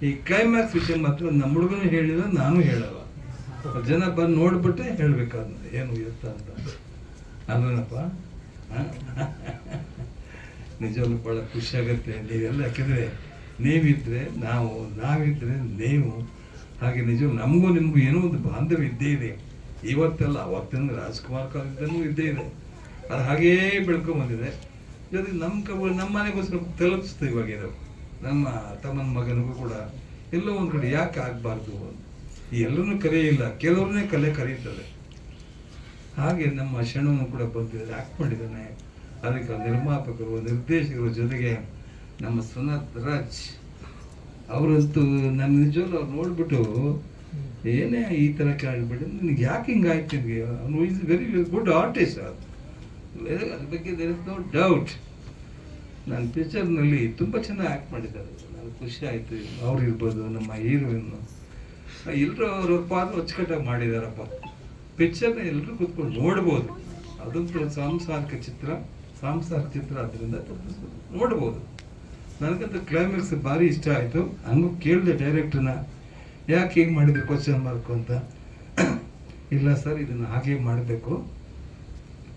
ಈ ಕ್ಲೈಮ್ಯಾಕ್ಸ್ ವಿಷಯ ಮಾತ್ರ ನಮ್ಮ ಹುಡುಗನು ಹೇಳಿಲ್ಲ, ನಾನು ಹೇಳಲ್ಲ. ಜನ ಬಂದು ನೋಡ್ಬಿಟ್ಟೆ ಹೇಳ್ಬೇಕಾದ ಏನು ಎತ್ತ ಅಂತ. ಅಲ್ವೇನಪ್ಪ? <laughs> ನಿಜವಾಗ್ಲೂ ಭಾಳ ಖುಷಿ ಆಗುತ್ತೆ ನೀವೆಲ್ಲ ಯಾಕೆಂದರೆ ನೀವಿದ್ರೆ ನಾವು ನಾವಿದ್ದರೆ ನೀವು. ಹಾಗೆ ನಿಜ ನಮಗೂ ನಿಮಗೂ ಏನೋ ಒಂದು ಬಾಂಧವ್ಯ ಇದ್ದೇ ಇದೆ. ಇವತ್ತೆಲ್ಲ ಅವತ್ತಿನ ರಾಜ್ಕುಮಾರ್ ಕಾಲದಿಂದನೂ ಇದ್ದೇ ಇದೆ. ಅದು ಹಾಗೇ ಬೆಳ್ಕೊಂಬಂದಿದೆ ಜೊತೆಗೆ ನಮ್ಮ ಕಬ ನಮ್ಮ ಮನೆಗೋಸ್ಕರ ತಲುಪಿಸ್ತು ಇವಾಗ ಇದು. ನಮ್ಮ ತಮ್ಮನ ಮಗನಿಗೂ ಕೂಡ ಎಲ್ಲೋ ಒಂದು ಕಡೆ ಯಾಕೆ ಆಗಬಾರ್ದು ಈ ಎಲ್ಲರನ್ನೂ ಕರೆಯಿಲ್ಲ ಕೆಲವ್ರನ್ನೇ ಕಲೆ ಕರೀತದೆ. ಹಾಗೆ ನಮ್ಮ ಶಣವನ್ನು ಕೂಡ ಬಂದು ಆಕ್ಟ್ ಮಾಡಿದ್ದಾನೆ ಅದಕ್ಕೆ ನಿರ್ಮಾಪಕರು, ನಿರ್ದೇಶಕರು ಜೊತೆಗೆ ನಮ್ಮ ಸುನಾಥ್ ರಾಜ್ ಅವರಂತೂ ನನ್ನ ನಿಜವಲ್ಲೂ ಅವ್ರು ನೋಡ್ಬಿಟ್ಟು, ಏನೇ ಈ ಥರ ಕೇಳಿಬಿಟ್ಟು ನಿನಗೆ ಯಾಕೆ ಹಿಂಗಾಯ್ತು ನಿನಗೆ? ಅವನು ಈಸ್ ವೆರಿ ಗುಡ್ ಆರ್ಟಿಸ್ಟ್ ಅದು ಅದ್ರ ಬಗ್ಗೆ ದೇರ್ ಇಸ್ ನೋ ಡೌಟ್ ನನ್ನ ಪಿಕ್ಚರ್ನಲ್ಲಿ ತುಂಬ ಚೆನ್ನಾಗಿ ಆ್ಯಕ್ಟ್ ಮಾಡಿದ್ದಾರೆ. ನನಗೆ ಖುಷಿ ಆಯಿತು. ಅವ್ರು ಇರ್ಬೋದು, ನಮ್ಮ ಹೀರೋಯಿನ್ನು ಎಲ್ಲರೂ ಅವ್ರ ಪಾತ್ರ ಅಚ್ಚುಕಟ್ಟಾಗಿ ಮಾಡಿದಾರಪ್ಪ ಪಿಕ್ಚರ್ನ ಎಲ್ಲರೂ ಕೂತ್ಕೊಂಡು ನೋಡ್ಬೋದು. ಅದಂತೂ ಸಾಂಸಾರಿಕ ಚಿತ್ರ. ಸಾಂಸಾರಿಕ ಚಿತ್ರ ಆದ್ದರಿಂದ ನೋಡ್ಬೋದು. ನನಗಂತೂ ಕ್ಲೈಮ್ಯಾಕ್ಸ್ ಭಾರಿ ಇಷ್ಟ ಆಯಿತು. ಹಂಗೂ ಕೇಳಿದೆ ಡೈರೆಕ್ಟ್ರನ್ನ ಯಾಕೆ ಹೀಗೆ ಮಾಡಿದ್ರು ಕ್ವಶನ್ ಮಾರ್ಕು ಅಂತ? <clears throat> ಇಲ್ಲ ಸರ್ ಇದನ್ನು ಹಾಗೆ ಮಾಡಬೇಕು.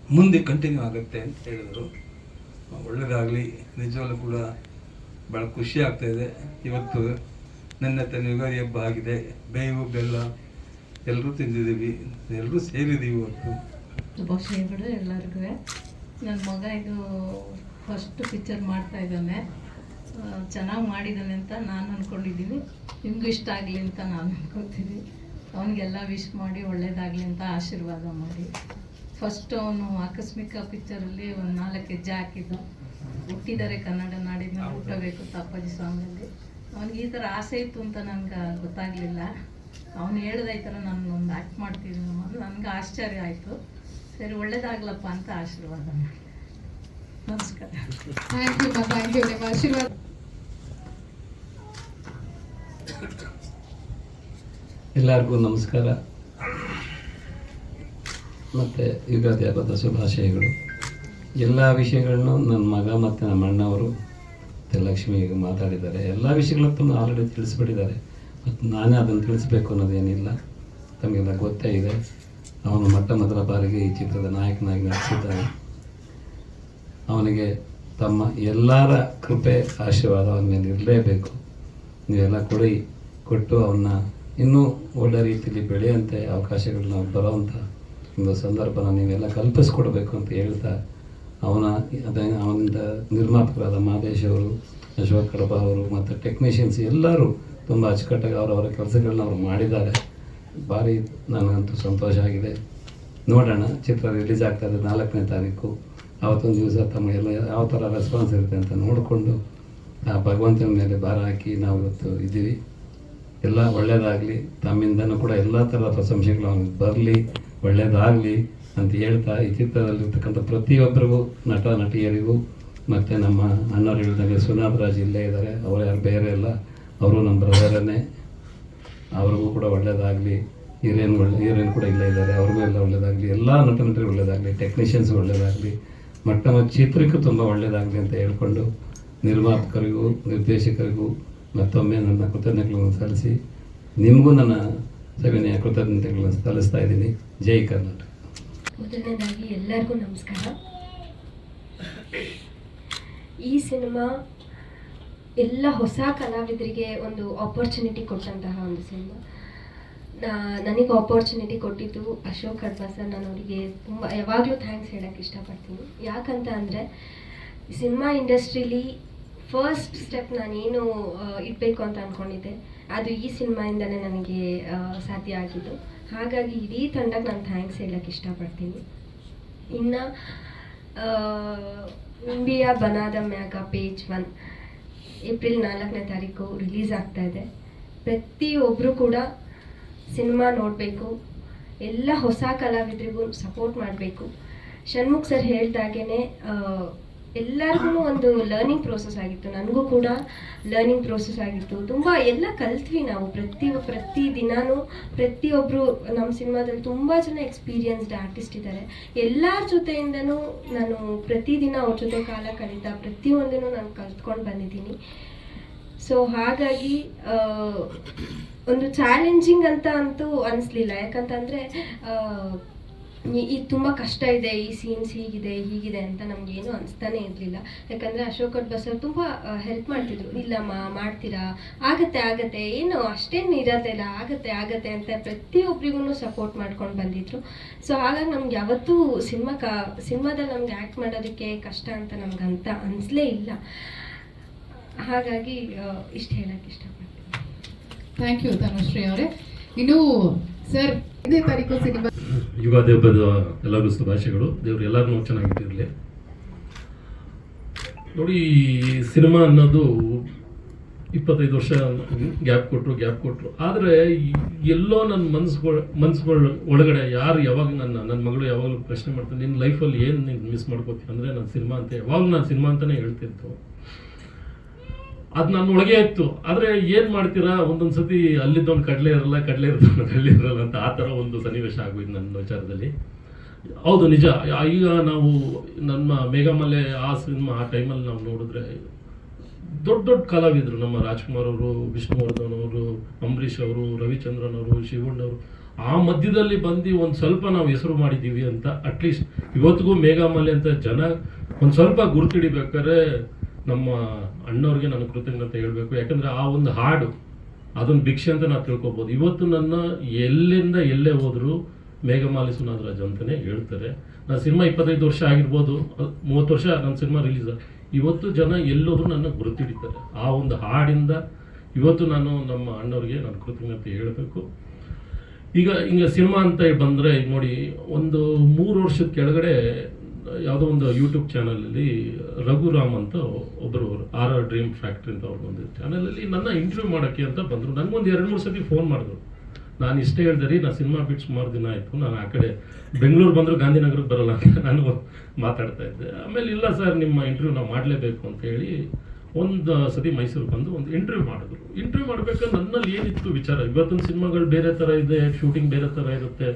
ಮುಂದೆ ಕಂಟಿನ್ಯೂ ಆಗುತ್ತೆ ಅಂತ ಹೇಳಿದರು. ಒಳ್ಳೆಯದಾಗಲಿ ನಿಜವಾಗ್ಲೂ ಕೂಡ ಭಾಳ ಖುಷಿ ಆಗ್ತಾಯಿದೆ ಇವತ್ತು ನನ್ನ ತನ್ನ ಯುಗಾದಿ ಹಬ್ಬ ಆಗಿದೆ. ಬೇವು, ಬೆಲ್ಲ ಎಲ್ಲರೂ ತಿಂದಿದ್ದೀವಿ. ಎಲ್ಲರೂ ಸೇರಿದ್ದೀವಿ ಇವತ್ತು
ಶುಭಾಶಯಗಳು ಎಲ್ಲರಿಗೂ. ನನ್ನ ಮಗ ಇದು ಫಸ್ಟ್ ಪಿಕ್ಚರ್ ಮಾಡ್ತಾ ಇದ್ದಾನೆ. ಚೆನ್ನಾಗಿ ಮಾಡಿದ್ದಾನೆ ಅಂತ ನಾನು ಅಂದ್ಕೊಂಡಿದ್ದೀನಿ ನಿಮಗೂ ಇಷ್ಟ ಆಗಲಿ ಅಂತ ನಾನು ಅಂದ್ಕೊತೀನಿ ಅವನಿಗೆಲ್ಲ ವಿಶ್ ಮಾಡಿ ಒಳ್ಳೇದಾಗಲಿ ಅಂತ ಆಶೀರ್ವಾದ ಮಾಡಿ. ಫಸ್ಟ್ ಅವನು ಆಕಸ್ಮಿಕ ಪಿಕ್ಚರಲ್ಲಿ ಒಂದು ನಾಲ್ಕು ಹೆಜ್ಜೆ ಹಾಕಿದ್ದು. ಹುಟ್ಟಿದ್ದಾರೆ ಕನ್ನಡ ನಾಡಿನ ಹುಟ್ಟಬೇಕು ತಪ್ಪಾಜಿ ಸ್ವಾಮಿಯಲ್ಲಿ. ಅವನಿಗೆ ಈ ಥರ ಆಸೆ ಇತ್ತು ಅಂತ ನನಗೆ ಗೊತ್ತಾಗಲಿಲ್ಲ. ಅವನು ಹೇಳ್ದ ಈ ಥರ ನಾನು ಒಂದು ಆ್ಯಕ್ಟ್ ಮಾಡ್ತಿದ್ದೀನಿ ಅನ್ನೋದು ನನಗೆ ಆಶ್ಚರ್ಯ ಆಯಿತು. ಸರಿ ಒಳ್ಳೇದಾಗ್ಲಪ್ಪ ಅಂತ ಆಶೀರ್ವಾದ. ಮಾಡಿ ನಮಸ್ಕಾರ
ಥ್ಯಾಂಕ್ ಯು ಥ್ಯಾಂಕ್ ಯು ನಿಮ್ಮ ಆಶೀರ್ವಾದ.
ಎಲ್ಲರಿಗೂ ನಮಸ್ಕಾರ. ಮತ್ತು ಯುಗಾದಿ ಹಬ್ಬದ ಶುಭಾಶಯಗಳು. ಎಲ್ಲ ವಿಷಯಗಳನ್ನು ನನ್ನ ಮಗ ಮತ್ತು ನಮ್ಮ ಅಣ್ಣವರು ಮತ್ತು ಲಕ್ಷ್ಮಿ ಈಗ ಮಾತಾಡಿದ್ದಾರೆ. ಎಲ್ಲ ವಿಷಯಗಳನ್ನು ಆಲ್ರೆಡಿ ತಿಳಿಸ್ಬಿಟ್ಟಿದ್ದಾರೆ. ಮತ್ತು ನಾನೇ ಅದನ್ನು ತಿಳಿಸ್ಬೇಕು ಅನ್ನೋದೇನಿಲ್ಲ. ತಮಗೆಲ್ಲ ಗೊತ್ತೇ ಇದೆ. ಅವನು ಮೊಟ್ಟ ಮೊದಲ ಬಾರಿಗೆ ಈ ಚಿತ್ರದ ನಾಯಕನಾಗಿ ನಟಿಸಿದ್ದಾನೆ. ಅವನಿಗೆ ತಮ್ಮ ಎಲ್ಲರ ಕೃಪೆ, ಆಶೀರ್ವಾದ ಅವನ ಮೇಲೆ ಇರಲೇಬೇಕು. ನೀವೆಲ್ಲ ಕೊಡಿ, ಕೊಟ್ಟು ಅವನ್ನ ಇನ್ನೂ ಒಳ್ಳೆ ರೀತಿಯಲ್ಲಿ ಬೆಳೆಯುವಂತೆ ಅವಕಾಶಗಳನ್ನ ಬರೋವಂಥ ಒಂದು ಸಂದರ್ಭನ ನೀವೆಲ್ಲ ಕಲ್ಪಿಸ್ಕೊಡ್ಬೇಕು ಅಂತ ಹೇಳ್ತಾ, ಅವನ ಅದೇ, ಅವನಿಂದ ನಿರ್ಮಾಪಕರಾದ ಮಹದೇಶ್ ಅವರು, ಅಶೋಕ್ ಕಡಪ ಅವರು ಮತ್ತು ಟೆಕ್ನಿಷಿಯನ್ಸ್ ಎಲ್ಲರೂ ತುಂಬ ಅಚ್ಚುಕಟ್ಟಾಗಿ ಅವರವರ ಕೆಲಸಗಳನ್ನ ಅವರು ಮಾಡಿದ್ದಾರೆ. ಭಾರಿ ನನಗಂತೂ ಸಂತೋಷ ಆಗಿದೆ. ನೋಡೋಣ, ಚಿತ್ರ ರಿಲೀಸ್ ಆಗ್ತಾ ಇದೆ ನಾಲ್ಕನೇ ತಾರೀಕು. ಆವತ್ತೊಂದು ದಿವಸ ತಮ್ಮ ಎಲ್ಲ ಯಾವ ಥರ ರೆಸ್ಪಾನ್ಸ್ ಇರುತ್ತೆ ಅಂತ ನೋಡಿಕೊಂಡು ಆ ಭಗವಂತನ ಮೇಲೆ ಭಾರ ಹಾಕಿ ನಾವು ಇವತ್ತು ಇದ್ದೀವಿ. ಎಲ್ಲ ಒಳ್ಳೆಯದಾಗಲಿ ತಮ್ಮಿಂದನೂ ಕೂಡ ಎಲ್ಲ ಥರದ ಪ್ರಶಂಸೆಗಳು ಅವ್ನಿಗೆ ಬರಲಿ ಒಳ್ಳೆಯದಾಗಲಿ ಅಂತ ಹೇಳ್ತಾ ಈ ಚಿತ್ರದಲ್ಲಿರ್ತಕ್ಕಂಥ ಪ್ರತಿಯೊಬ್ಬರಿಗೂ, ನಟ, ನಟಿಯರಿಗೂ, ಮತ್ತು ನಮ್ಮ ಅಣ್ಣವ್ರು ಹೇಳಿದಂಗೆ ಸುನಾಥ್ ರಾಜ್ ಇಲ್ಲೇ ಇದ್ದಾರೆ. ಅವರು ಯಾರು ಬೇರೆ ಇಲ್ಲ. ಅವರು ನಮ್ಮ ಬ್ರದರನ್ನೇ, ಅವ್ರಿಗೂ ಕೂಡ ಒಳ್ಳೆಯದಾಗಲಿ ಒಳ್ಳೆ ಹೀರೋಯಿನ್ ಕೂಡ ಇಲ್ಲೇ ಇದ್ದಾರೆ, ಅವ್ರಿಗೂ ಎಲ್ಲ ಒಳ್ಳೆಯದಾಗಲಿ ಎಲ್ಲ ನಟ ನಟರಿಗೆ ಒಳ್ಳೆಯದಾಗಲಿ ಟೆಕ್ನಿಷಿಯನ್ಸ್ ಒಳ್ಳೆಯದಾಗಲಿ ಮಟ್ಟ ಚಿತ್ರಕ್ಕೂ ತುಂಬ ಒಳ್ಳೆಯದಾಗಲಿ ಅಂತ ಹೇಳ್ಕೊಂಡು ನಿರ್ಮಾಪಕರಿಗೂ, ನಿರ್ದೇಶಕರಿಗೂ ಮತ್ತೊಮ್ಮೆ ನನ್ನ ಕೃತಜ್ಞತೆಗಳನ್ನು ಸಲ್ಲಿಸಿ, ನಿಮಗೂ ನನ್ನ ಸವಿನಯ ಕೃತಜ್ಞತೆಗಳನ್ನು ಸಲ್ಲಿಸ್ತಾ ಇದ್ದೀನಿ. ಜೈ ಕರ್ನಾಟಕ.
ಮೊದಲನೇದಾಗಿ ಎಲ್ಲರಿಗೂ ನಮಸ್ಕಾರ. ಈ ಸಿನಿಮಾ ಎಲ್ಲ ಹೊಸ ಕಲಾವಿದರಿಗೆ ಒಂದು ಆಪರ್ಚುನಿಟಿ ಕೊಟ್ಟಂತಹ ಒಂದು ಸಿನಿಮಾ. ನನಗೆ ಆಪರ್ಚುನಿಟಿ ಕೊಟ್ಟಿದ್ದು ಅಶೋಕ್ ಕಡ್ಬಾ ಸರ್. ನಾನು ಅವರಿಗೆ ತುಂಬ, ಯಾವಾಗಲೂ ಥ್ಯಾಂಕ್ಸ್ ಹೇಳೋಕ್ಕೆ ಇಷ್ಟಪಡ್ತೀನಿ. ಯಾಕಂತ ಅಂದರೆ, ಸಿನಿಮಾ ಇಂಡಸ್ಟ್ರೀಲಿ ಫಸ್ಟ್ ಸ್ಟೆಪ್ ನಾನೇನು ಇಡಬೇಕು ಅಂತ ಅಂದ್ಕೊಂಡಿದ್ದೆ ಅದು ಈ ಸಿನಿಮಾಯಿಂದಲೇ ನನಗೆ ಸಾಧ್ಯ ಆಗಿದ್ದು. ಹಾಗಾಗಿ ಇಡೀ ತಂಡಕ್ಕೆ ನಾನು ಥ್ಯಾಂಕ್ಸ್ ಹೇಳೋಕ್ಕೆ ಇಷ್ಟಪಡ್ತೀನಿ. ಇನ್ನು ಇಂಡಿಯಾ ಬನಾದ ಮ್ಯಾಗ ಪೇಜ್ ಒನ್ ಏಪ್ರಿಲ್ ನಾಲ್ಕನೇ ತಾರೀಕು ರಿಲೀಸ್ ಆಗ್ತಾ ಇದೆ. ಪ್ರತಿಯೊಬ್ಬರು ಕೂಡ ಸಿನಿಮಾ ನೋಡಬೇಕು. ಎಲ್ಲ ಹೊಸ ಕಲಾವಿದರಿಗೂ ಸಪೋರ್ಟ್ ಮಾಡಬೇಕು. ಷಣ್ಮುಖ್ ಸರ್ ಹೇಳ್ದಾಗೇ ಎಲ್ಲರಿಗೂ ಒಂದು ಲರ್ನಿಂಗ್ ಪ್ರೋಸೆಸ್ ಆಗಿತ್ತು. ನನಗೂ ಕೂಡ ಲರ್ನಿಂಗ್ ಪ್ರೋಸೆಸ್ ಆಗಿತ್ತು. ತುಂಬ ಎಲ್ಲ ಕಲ್ತ್ವಿ ನಾವು ಪ್ರತಿ ಪ್ರತಿ ದಿನಾನೂ ಪ್ರತಿಯೊಬ್ಬರು ನಮ್ಮ ಸಿನಿಮಾದಲ್ಲಿ ತುಂಬ ಜನ ಎಕ್ಸ್ಪೀರಿಯನ್ಸ್ಡ್ ಆರ್ಟಿಸ್ಟ್ ಇದ್ದಾರೆ ಎಲ್ಲರ ಜೊತೆಯಿಂದನೂ ನಾನು ಪ್ರತಿದಿನ ಅವ್ರ ಜೊತೆ ಕಾಲ ಕಳೀತಾ ಪ್ರತಿಯೊಂದನ್ನು ನಾನು ಕಲ್ತ್ಕೊಂಡು ಬಂದಿದ್ದೀನಿ. ಸೊ ಹಾಗಾಗಿ ಒಂದು ಚಾಲೆಂಜಿಂಗ್ ಅಂತ ಅಂತೂ ಅನಿಸ್ಲಿಲ್ಲ. ಯಾಕಂತಂದರೆ ಇದು ತುಂಬ ಕಷ್ಟ ಇದೆ, ಈ ಸೀನ್ಸ್ ಹೀಗಿದೆ ಹೀಗಿದೆ ಅಂತ ನಮಗೇನು ಅನಿಸ್ತಾನೆ ಇರಲಿಲ್ಲ. ಯಾಕಂದರೆ ಅಶೋಕ್ ಅವ್ರು ತುಂಬ ಹೆಲ್ಪ್ ಮಾಡ್ತಿದ್ರು. ಇಲ್ಲಮ್ಮ ಮಾಡ್ತೀರಾ? ಆಗತ್ತೆ ಆಗತ್ತೆ. ಏನು, ಅಷ್ಟೇನು ಇರೋದಿಲ್ಲ ಆಗತ್ತೆ ಆಗತ್ತೆ ಅಂತ ಪ್ರತಿಯೊಬ್ಬರಿಗೂ ಸಪೋರ್ಟ್ ಮಾಡ್ಕೊಂಡು ಬಂದಿದ್ರು. ಸೊ ಹಾಗಾಗಿ ನಮ್ಗೆ ಯಾವತ್ತೂ ಸಿನಿಮಾ ಕ, ಸಿನಿಮಾದಲ್ಲಿ ನಮ್ಗೆ ಆ್ಯಕ್ಟ್ ಮಾಡೋದಕ್ಕೆ ಕಷ್ಟ ಅಂತ ನಮ್ಗೆ ಅಂತ ಅನಿಸ್ಲೇ ಇಲ್ಲ. ಹಾಗಾಗಿ ಇಷ್ಟು ಹೇಳಕ್ಕೆ ಇಷ್ಟಪಡ್ತೀನಿ.
ಥ್ಯಾಂಕ್ ಯು ತನುಶ್ರೀ ಅವರೇ. ಇನ್ನು ಸರ್, ಇದೇ ತಾರೀಕು ಸಿನಿಮಾ
ಯುಗಾದಿ ಹಬ್ಬದ ಎಲ್ಲರಿಗೂ ಶುಭಾಶಯಗಳು. ದೇವ್ರು ಎಲ್ಲರೂ ಚೆನ್ನಾಗಿಟ್ಟಿರಲಿ. ನೋಡಿ ಸಿನಿಮಾ ಅನ್ನೋದು ಇಪ್ಪತ್ತೈದು ವರ್ಷ ಗ್ಯಾಪ್ ಕೊಟ್ಟರು ಗ್ಯಾಪ್ ಕೊಟ್ಟರು ಆದರೆ ಎಲ್ಲೋ ನನ್ನ ಮನ್ಸುಗಳ ಮನ್ಸುಗಳ ಒಳಗಡೆ ಯಾರು ಯಾವಾಗ ನನ್ನ ನನ್ನ ಮಗಳು ಯಾವಾಗಲೂ ಪ್ರಶ್ನೆ ಮಾಡ್ತಾರೆ ನಿನ್ನ ಲೈಫಲ್ಲಿ ಏನು ನೀನು ಮಿಸ್ ಮಾಡ್ಕೋತೀನಿ ಅಂದರೆ, ನನ್ನ ಸಿನಿಮಾ ಅಂತ ಯಾವಾಗ ನಾನು ಸಿನಿಮಾ ಅಂತಲೇ ಹೇಳ್ತಿತ್ತು ಅದು ನನ್ನ ಒಳಗೆ ಇತ್ತು. ಆದರೆ ಏನು ಮಾಡ್ತೀರಾ? ಒಂದೊಂದು ಸತಿ ಅಲ್ಲಿದ್ದವನು ಕಡಲೆ ಇರಲ್ಲ, ಕಡಲೆ ಇರ್ತಾನೆ ಕಡಲೆ ಇರಲ್ಲ ಅಂತ ಆ ಥರ ಒಂದು ಸನ್ನಿವೇಶ ಆಗೋಯ್ತು ನನ್ನ ವಿಚಾರದಲ್ಲಿ. ಹೌದು, ನಿಜ. ಈಗ ನಾವು ನಮ್ಮ ಮೇಘಮಲೆ ಆ ಸಿನಿಮಾ ಆ ಟೈಮಲ್ಲಿ ನಾವು ನೋಡಿದ್ರೆ ದೊಡ್ಡ ದೊಡ್ಡ ಕಲಾವಿದರು. ನಮ್ಮ ರಾಜ್ಕುಮಾರ್ ಅವರು, ವಿಷ್ಣುವರ್ಧನ್ ಅವರು, ಅಂಬರೀಷ್ ಅವರು, ರವಿಚಂದ್ರನ್ ಅವರು, ಶಿವಣ್ಣ ಅವರು. ಆ ಮಧ್ಯದಲ್ಲಿ ಬಂದು ಒಂದು ಸ್ವಲ್ಪ ನಾವು ಹೆಸರು ಮಾಡಿದ್ದೀವಿ ಅಂತ, ಅಟ್ಲೀಸ್ಟ್ ಇವತ್ತಿಗೂ ಮೇಘಮಲೆ ಅಂತ ಜನ ಒಂದು ಸ್ವಲ್ಪ ಗುರುತಿಡಿಬೇಕಾದ್ರೆ ನಮ್ಮ ಅಣ್ಣವ್ರಿಗೆ ನಾನು ಕೃತಜ್ಞತೆ ಹೇಳಬೇಕು. ಯಾಕಂದರೆ ಆ ಒಂದು ಹಾಡು, ಅದೊಂದು ಭಿಕ್ಷೆ ಅಂತ ನಾವು ತಿಳ್ಕೊಬೋದು. ಇವತ್ತು ನನ್ನ ಎಲ್ಲಿಂದ ಎಲ್ಲೇ ಹೋದರೂ ಮೇಘಮಾಲಿ ಸುನಾದರಾಜ್ ಅಂತಲೇ ಹೇಳ್ತಾರೆ. ನನ್ನ ಸಿನಿಮಾ ಇಪ್ಪತ್ತೈದು ವರ್ಷ ಆಗಿರ್ಬೋದು ಮೂವತ್ತು ವರ್ಷ ನನ್ನ ಸಿನಿಮಾ ರಿಲೀಸ್ ಇವತ್ತು ಜನ ಎಲ್ಲೋದ್ರು ನನ್ನ ಗುರುತಿಡಿತಾರೆ. ಆ ಒಂದು ಹಾಡಿಂದ ಇವತ್ತು ನಾನು ನಮ್ಮ ಅಣ್ಣವ್ರಿಗೆ ನಾನು ಕೃತಜ್ಞತೆ ಹೇಳಬೇಕು. ಈಗ ಹಿಂಗೆ ಸಿನಿಮಾ ಅಂತ ಬಂದರೆ ನೋಡಿ, ಒಂದು ಮೂರು ವರ್ಷದ ಕೆಳಗಡೆ ಯಾವುದೋ ಒಂದು ಯೂಟ್ಯೂಬ್ ಚಾನಲಲ್ಲಿ ರಘುರಾಮ್ ಅಂತ ಒಬ್ಬರು ಆರ್ ಆರ್ ಡ್ರೀಮ್ ಫ್ಯಾಕ್ಟ್ರಿ ಅಂತ ಅವ್ರು ಒಂದು ಚಾನಲಲ್ಲಿ ನನ್ನ ಇಂಟರ್ವ್ಯೂ ಮಾಡೋಕ್ಕೆ ಅಂತ ಬಂದರು. ನನಗೊಂದು ಎರಡು, ಮೂರು ಸತಿ ಫೋನ್ ಮಾಡಿದ್ರು. ನಾನು ಇಷ್ಟೇ ಹೇಳ್ದೆ, ರೀ ನಾನು ಸಿನಿಮಾ ಬಿಟ್ಟು ಸುಮಾರು ದಿನ ಆಯಿತು. ನಾನು ಆ ಕಡೆ ಬೆಂಗಳೂರು ಬಂದರೂ, ಗಾಂಧಿನಗರಕ್ಕೆ ಬರಲ್ಲ ಅಂತ ನಾನು ಮಾತಾಡ್ತಾ ಇದ್ದೆ. ಆಮೇಲೆ ಇಲ್ಲ ಸರ್, ನಿಮ್ಮ ಇಂಟರ್ವ್ಯೂ ನಾವು ಮಾಡಲೇಬೇಕು ಅಂತ ಹೇಳಿ ಒಂದು ಸತಿ ಮೈಸೂರು ಬಂದು ಒಂದು ಇಂಟರ್ವ್ಯೂ ಮಾಡಿದ್ರು. ಇಂಟರ್ವ್ಯೂ ಮಾಡ್ಬೇಕಾದ್ರೆ ನನ್ನಲ್ಲಿ ಏನಿತ್ತು ವಿಚಾರ? ಇವತ್ತಿನ ಸಿನಿಮಾಗಳು ಬೇರೆ ಥರ ಇದೆ ಶೂಟಿಂಗ್ ಬೇರೆ ಥರ ಇರುತ್ತೆ.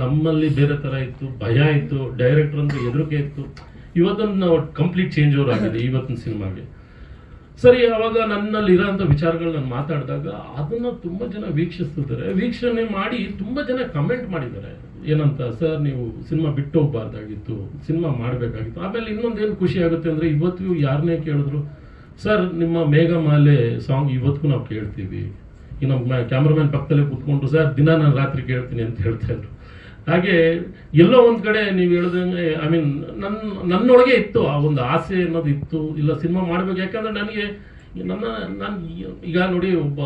ನಮ್ಮಲ್ಲಿ ಬೇರೆ ಥರ ಇತ್ತು, ಭಯ ಇತ್ತು ಡೈರೆಕ್ಟರ್ ಅಂದ್ರೆ ಹೆದರಿಕೆ ಇತ್ತು. ಇವತ್ತನ್ನು ನಾವು ಕಂಪ್ಲೀಟ್ ಚೇಂಜ್ ಓವರ್ ಆಗಿದೆ ಇವತ್ತಿನ ಸಿನಿಮಾಗೆ. ಸರಿ, ಅವಾಗ ನನ್ನಲ್ಲಿ ಇರೋಂಥ ವಿಚಾರಗಳು ನಾನು ಮಾತಾಡಿದಾಗ ಅದನ್ನ ತುಂಬಾ ಜನ ವೀಕ್ಷಿಸ್ತಿದ್ದಾರೆ. ವೀಕ್ಷಣೆ ಮಾಡಿ ತುಂಬಾ ಜನ ಕಮೆಂಟ್ ಮಾಡಿದ್ದಾರೆ. ಏನಂತ, ಸರ್, ನೀವು ಸಿನಿಮಾ ಬಿಟ್ಟು ಹೋಗ್ಬಾರ್ದಾಗಿತ್ತು, ಸಿನಿಮಾ ಮಾಡಬೇಕಾಗಿತ್ತು. ಆಮೇಲೆ ಇನ್ನೊಂದೇನು ಖುಷಿ ಆಗುತ್ತೆ ಅಂದರೆ ಇವತ್ತಿಗೂ ಯಾರನ್ನೇ ಕೇಳಿದ್ರು, ಸರ್, ನಿಮ್ಮ ಮೇಘಮಾಲೆ ಸಾಂಗ್ ಇವತ್ತಿಗೂ ನಾವು ಕೇಳ್ತೀವಿ. ಈ ನಮ್ಮ ಕ್ಯಾಮ್ರಾಮನ್ ಪಕ್ಕದಲ್ಲೇ ಕೂತ್ಕೊಂಡ್ರು, ಸರ್, ದಿನ ನಾನು ರಾತ್ರಿ ಕೇಳ್ತೀನಿ ಅಂತ ಹೇಳ್ತಾ ಇದ್ರು. ಹಾಗೆ ಎಲ್ಲೋ ಒಂದು ಕಡೆ ನೀವು ಹೇಳಿದಂಗೆ ಐ ಮೀನ್ ನನ್ನ ನನ್ನೊಳಗೆ ಇತ್ತು ಆ ಒಂದು ಆಸೆ ಅನ್ನೋದು ಇತ್ತು. ಇಲ್ಲ ಸಿನಿಮಾ ಮಾಡಬೇಕು, ಯಾಕಂದ್ರೆ ನನಗೆ ನನ್ನ, ನಾನು ಈಗ ನೋಡಿ ಒಬ್ಬ,